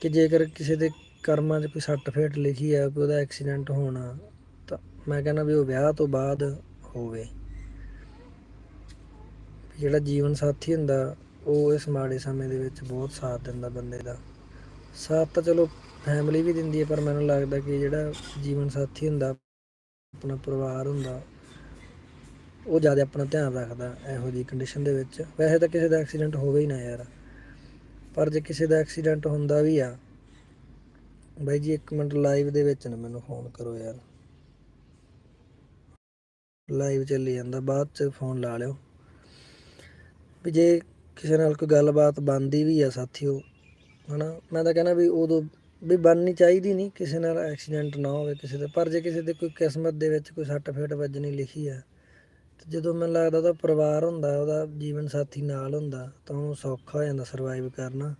ਕਿ ਜੇਕਰ ਕਿਸੇ ਦੇ ਕਰਮਾਂ 'ਚ ਕੋਈ ਸੱਟ ਫੇਟ ਲਿਖੀ ਆ, ਕੋਈ ਉਹਦਾ ਐਕਸੀਡੈਂਟ ਹੋਣਾ, ਤਾਂ ਮੈਂ ਕਹਿੰਦਾ ਵੀ ਉਹ ਵਿਆਹ ਤੋਂ ਬਾਅਦ ਹੋਵੇ। ਜਿਹੜਾ ਜੀਵਨ ਸਾਥੀ ਹੁੰਦਾ, ਉਹ ਇਸ ਮਾੜੇ ਸਮੇਂ ਦੇ ਵਿੱਚ ਬਹੁਤ ਸਾਥ ਦਿੰਦਾ ਬੰਦੇ ਦਾ। ਸਾਥ ਤਾਂ ਚਲੋ ਫੈਮਿਲੀ ਵੀ ਦਿੰਦੀ ਹੈ ਪਰ ਮੈਨੂੰ ਲੱਗਦਾ ਕਿ ਜਿਹੜਾ ਜੀਵਨ ਸਾਥੀ ਹੁੰਦਾ, ਆਪਣਾ ਪਰਿਵਾਰ ਹੁੰਦਾ, ਉਹ ਜ਼ਿਆਦਾ ਆਪਣਾ ਧਿਆਨ ਰੱਖਦਾ ਇਹੋ ਜਿਹੀ ਕੰਡੀਸ਼ਨ ਦੇ ਵਿੱਚ। ਵੈਸੇ ਤਾਂ ਕਿਸੇ ਦਾ ਐਕਸੀਡੈਂਟ ਹੋਵੇ ਹੀ ਨਾ ਯਾਰ। ਪਰ ਜੇ ਕਿਸੇ ਦਾ ਐਕਸੀਡੈਂਟ ਹੁੰਦਾ ਵੀ ਆ ਬਾਈ ਜੀ, ਇੱਕ ਮਿੰਟ ਲਾਈਵ ਦੇ ਵਿੱਚ ਨਾ ਮੈਨੂੰ ਫੋਨ ਕਰੋ ਯਾਰ। ਲਾਈਵ ਚੱਲੀ ਜਾਂਦਾ, ਬਾਅਦ ਚ ਫੋਨ ਲਾ ਲਿਓ। ਵੀ ਜੇ ਕਿਸੇ ਨਾਲ ਕੋਈ ਗੱਲਬਾਤ ਬਣਦੀ ਵੀ ਆ ਸਾਥੀਓ, ਹਨਾ? ਮੈਂ ਤਾਂ ਕਹਿੰਦਾ ਵੀ ਉਦੋਂ ਵੀ ਬਣਨੀ ਚਾਹੀਦੀ ਨਹੀਂ ਕਿਸੇ ਨਾਲ ਐਕਸੀਡੈਂਟ ਨਾ ਹੋਵੇ ਕਿਸੇ ਦੇ। ਪਰ ਜੇ ਕਿਸੇ ਦੇ ਕੋਈ ਕਿਸਮਤ ਦੇ ਵਿੱਚ ਕੋਈ ਸੱਟ ਫੇਟ ਵੱਜਣੀ ਲਿਖੀ ਆ, ਤੇ ਜਦੋਂ ਮੈਨੂੰ ਲੱਗਦਾ ਉਹਦਾ ਪਰਿਵਾਰ ਹੁੰਦਾ, ਉਹਦਾ ਜੀਵਨ ਸਾਥੀ ਨਾਲ ਹੁੰਦਾ, ਤਾਂ ਉਹਨੂੰ ਸੌਖਾ ਹੋ ਜਾਂਦਾ ਸਰਵਾਈਵ ਕਰਨਾ।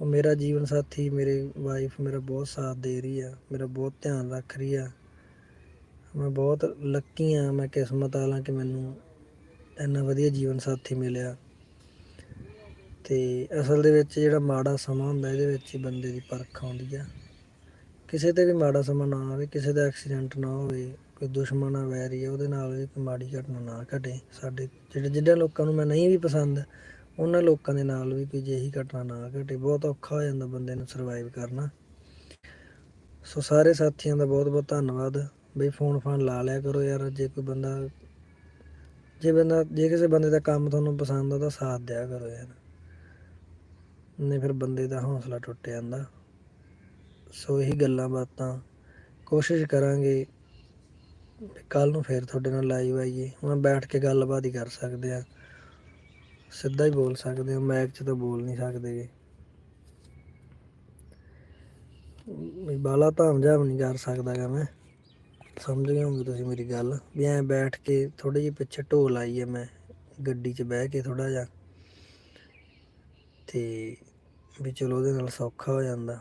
ਉਹ ਮੇਰਾ ਜੀਵਨ ਸਾਥੀ, ਮੇਰੀ ਵਾਈਫ ਮੇਰਾ ਬਹੁਤ ਸਾਥ ਦੇ ਰਹੀ ਆ, ਮੇਰਾ ਬਹੁਤ ਧਿਆਨ ਰੱਖ ਰਹੀ ਆ। ਮੈਂ ਬਹੁਤ ਲੱਕੀ ਆ, ਮੈਂ ਕਿਸਮਤ ਵਾਲਾ ਕਿ ਮੈਨੂੰ ਇੰਨਾ ਵਧੀਆ ਜੀਵਨ ਸਾਥੀ ਮਿਲਿਆ। ਤੇ ਅਸਲ ਦੇ ਵਿੱਚ ਜਿਹੜਾ ਮਾੜਾ ਸਮਾਂ ਹੁੰਦਾ, ਇਹਦੇ ਵਿੱਚ ਹੀ ਬੰਦੇ ਦੀ ਪਰਖ ਆਉਂਦੀ ਆ। ਕਿਸੇ ਤੇ ਵੀ ਮਾੜਾ ਸਮਾਂ ਨਾ ਆਵੇ, ਕਿਸੇ ਦਾ ਐਕਸੀਡੈਂਟ ਨਾ ਹੋਵੇ, ਕੋਈ ਦੁਸ਼ਮਣ ਆ ਵੈਰੀ ਆ, ਉਹਦੇ ਨਾਲ ਵੀ ਕੋਈ ਮਾੜੀ ਘਟਨਾ ਨਾ ਘਟੇ। ਸਾਡੇ ਜਿਹੜੇ ਜਿਹੜੇ ਲੋਕਾਂ ਨੂੰ ਮੈਂ ਨਹੀਂ ਵੀ ਪਸੰਦ ਉਹਨਾਂ ਲੋਕਾਂ ਦੇ ਨਾਲ ਵੀ ਕੋਈ ਜਿਹੀ ਘਟਨਾ ਨਾ ਘਟੇ, ਬਹੁਤ ਔਖਾ ਹੋ ਜਾਂਦਾ ਬੰਦੇ ਨੂੰ ਸਰਵਾਈਵ ਕਰਨਾ। ਸੋ ਸਾਰੇ ਸਾਥੀਆਂ ਦਾ ਬਹੁਤ ਬਹੁਤ ਧੰਨਵਾਦ। ਬਈ ਫੋਨ ਫਾਨ ਲਾ ਲਿਆ ਕਰੋ ਯਾਰ, ਜੇ ਕੋਈ ਬੰਦਾ, ਜੇ ਬੰਦਾ, ਜੇ ਕਿਸੇ ਬੰਦੇ ਦਾ ਕੰਮ ਤੁਹਾਨੂੰ ਪਸੰਦ ਆ ਤਾਂ ਸਾਥ ਦਿਆ ਕਰੋ ਯਾਰ। ਨਹੀਂ ਫਿਰ ਬੰਦੇ ਦਾ ਹੌਸਲਾ ਟੁੱਟ ਜਾਂਦਾ। ਸੋ ਇਹੀ ਗੱਲਾਂ ਬਾਤਾਂ, ਕੋਸ਼ਿਸ਼ ਕਰਾਂਗੇ ਕੱਲ ਨੂੰ ਫੇਰ ਤੁਹਾਡੇ ਨਾਲ ਲਾਈਵ ਆਈਏ। ਹੁਣ ਬੈਠ ਕੇ ਗੱਲਬਾਤ ਹੀ ਕਰ ਸਕਦੇ ਆ। ਸਿੱਧਾ ਹੀ ਬੋਲ ਸਕਦੇ ਹੋ ਮੈਕ 'ਚ ਤਾਂ ਬੋਲ ਨਹੀਂ ਸਕਦੇ। ਗੇ ਵੀ ਬਾਲਾ ਧਾਮ ਜਾਮ ਨਹੀਂ ਕਰ ਸਕਦਾ ਗਾ ਮੈਂ। ਸਮਝ ਗਏ ਹੋਗੇ ਤੁਸੀਂ ਮੇਰੀ ਗੱਲ? ਵੀ ਐਂ ਬੈਠ ਕੇ ਥੋੜੀ ਜਿਹੀ ਪਿੱਛੇ ਢੋਲ ਆਈ ਹੈ ਮੈਂ, ਗੱਡੀ 'ਚ ਬਹਿ ਕੇ ਥੋੜਾ ਜਿਹਾ। ਤੇ ਵੀ ਚਲੋ ਉਹਦੇ ਨਾਲ ਸੌਖਾ ਹੋ ਜਾਂਦਾ,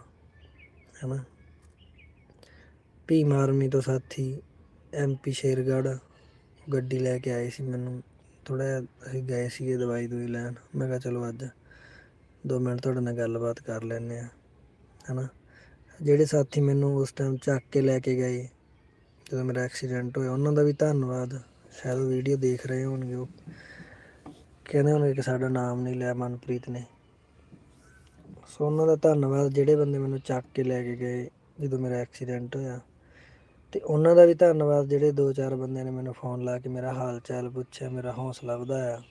ਹੈਨਾ। ਭੀਮ ਆਰਮੀ ਤੋਂ ਸਾਥੀ ਐਮਪੀ ਸ਼ੇਰਗੜ੍ਹ ਗੱਡੀ ਲੈ ਕੇ ਆਏ ਸੀ ਮੈਨੂੰ। ਥੋੜਾ ਅਸੀਂ ਗਏ ਸੀਗੇ ਦਵਾਈ ਦੂਈ ਲੈਣ। ਮੈਂ ਕਿਹਾ ਚਲੋ ਅੱਜ 2 ਮਿੰਟ ਤੁਹਾਡੇ ਨਾਲ ਗੱਲਬਾਤ ਕਰ ਲੈਂਦੇ ਆ ਹੈਨਾ? ਜਿਹੜੇ ਸਾਥੀ ਮੈਨੂੰ ਉਸ ਟਾਈਮ ਚੱਕ ਕੇ ਲੈ ਕੇ ਗਏ, ਜਦੋਂ ਮੇਰਾ ਐਕਸੀਡੈਂਟ ਹੋਇਆ, ਉਹਨਾਂ ਦਾ ਵੀ ਧੰਨਵਾਦ। ਸ਼ਾਇਦ ਉਹ ਵੀਡੀਓ ਦੇਖ ਰਹੇ ਹੋਣਗੇ ਉਹ। ਕਹਿੰਦੇ ਹੋਣਗੇ ਕਿ ਸਾਡਾ ਨਾਮ ਨਹੀਂ ਲਿਆ ਮਨਪ੍ਰੀਤ ਨੇ। ਸੋ ਉਹਨਾਂ ਦਾ ਧੰਨਵਾਦ, ਜਿਹੜੇ ਬੰਦੇ ਮੈਨੂੰ ਚੱਕ ਕੇ ਲੈ ਕੇ ਗਏ ਜਦੋਂ ਮੇਰਾ ਐਕਸੀਡੈਂਟ ਹੋਇਆ। ਤੇ ਉਹਨਾਂ ਦਾ ਵੀ ਧੰਨਵਾਦ ਜਿਹੜੇ ਦੋ ਚਾਰ ਬੰਦਿਆਂ ਨੇ ਮੈਨੂੰ ਫੋਨ ਲਾ ਕੇ ਮੇਰਾ ਹਾਲ ਚਾਲ ਪੁੱਛਿਆ, ਮੇਰਾ ਹੌਸਲਾ ਵਧਾਇਆ।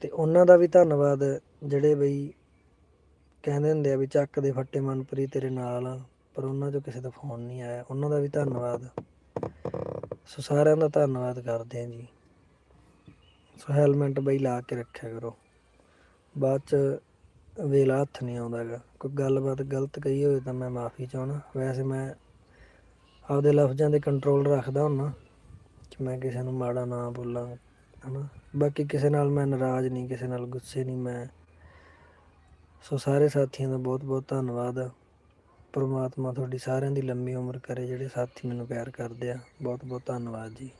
ਤੇ ਉਹਨਾਂ ਦਾ ਵੀ ਧੰਨਵਾਦ ਜਿਹੜੇ ਬਈ ਕਹਿੰਦੇ ਹੁੰਦੇ ਆ ਵੀ ਚੱਕ ਦੇ ਫੱਟੇ ਮਨਪ੍ਰੀਤ ਤੇਰੇ ਨਾਲ ਆ ਪਰ ਉਹਨਾਂ 'ਚੋਂ ਕਿਸੇ ਦਾ ਫੋਨ ਨਹੀਂ ਆਇਆ। ਉਹਨਾਂ ਦਾ ਵੀ ਧੰਨਵਾਦ। ਸੋ ਸਾਰਿਆਂ ਦਾ ਧੰਨਵਾਦ ਕਰਦੇ ਹਾਂ ਜੀ। ਸੋ ਹੈਲਮਟ ਬਈ ਲਾ ਕੇ ਰੱਖਿਆ ਕਰੋ। ਬਾਅਦ ਚ ਵੇਲਾ ਹੱਥ ਨਹੀਂ ਆਉਂਦਾ ਗਾ ਕੋਈ ਗੱਲਬਾਤ ਗਲਤ ਕਹੀ ਹੋਵੇ ਤਾਂ ਮੈਂ ਮਾਫੀ ਚਾਹਣਾ ਵੈਸੇ ਮੈਂ ਆਪਦੇ ਲਫ਼ਜ਼ਾਂ ਦੇ ਕੰਟਰੋਲ ਰੱਖਦਾ ਹੁੰਨਾ ਕਿ ਮੈਂ ਕਿਸੇ ਨੂੰ ਮਾੜਾ ਨਾ ਬੋਲਾਂ, ਹਨਾ? ਬਾਕੀ ਕਿਸੇ ਨਾਲ ਮੈਂ ਨਾਰਾਜ਼ ਨਹੀਂ, ਕਿਸੇ ਨਾਲ ਗੁੱਸੇ ਨਹੀਂ, ਮੈਂ ਸੋ ਸਾਰੇ ਸਾਥੀਆਂ ਦਾ ਬਹੁਤ ਬਹੁਤ ਧੰਨਵਾਦ। ਪਰਮਾਤਮਾ ਤੁਹਾਡੀ ਸਾਰਿਆਂ ਦੀ ਲੰਮੀ ਉਮਰ ਕਰੇ, ਜਿਹੜੇ ਸਾਥੀ ਮੈਨੂੰ ਪਿਆਰ ਕਰਦੇ ਆ। ਬਹੁਤ ਬਹੁਤ ਧੰਨਵਾਦ ਜੀ।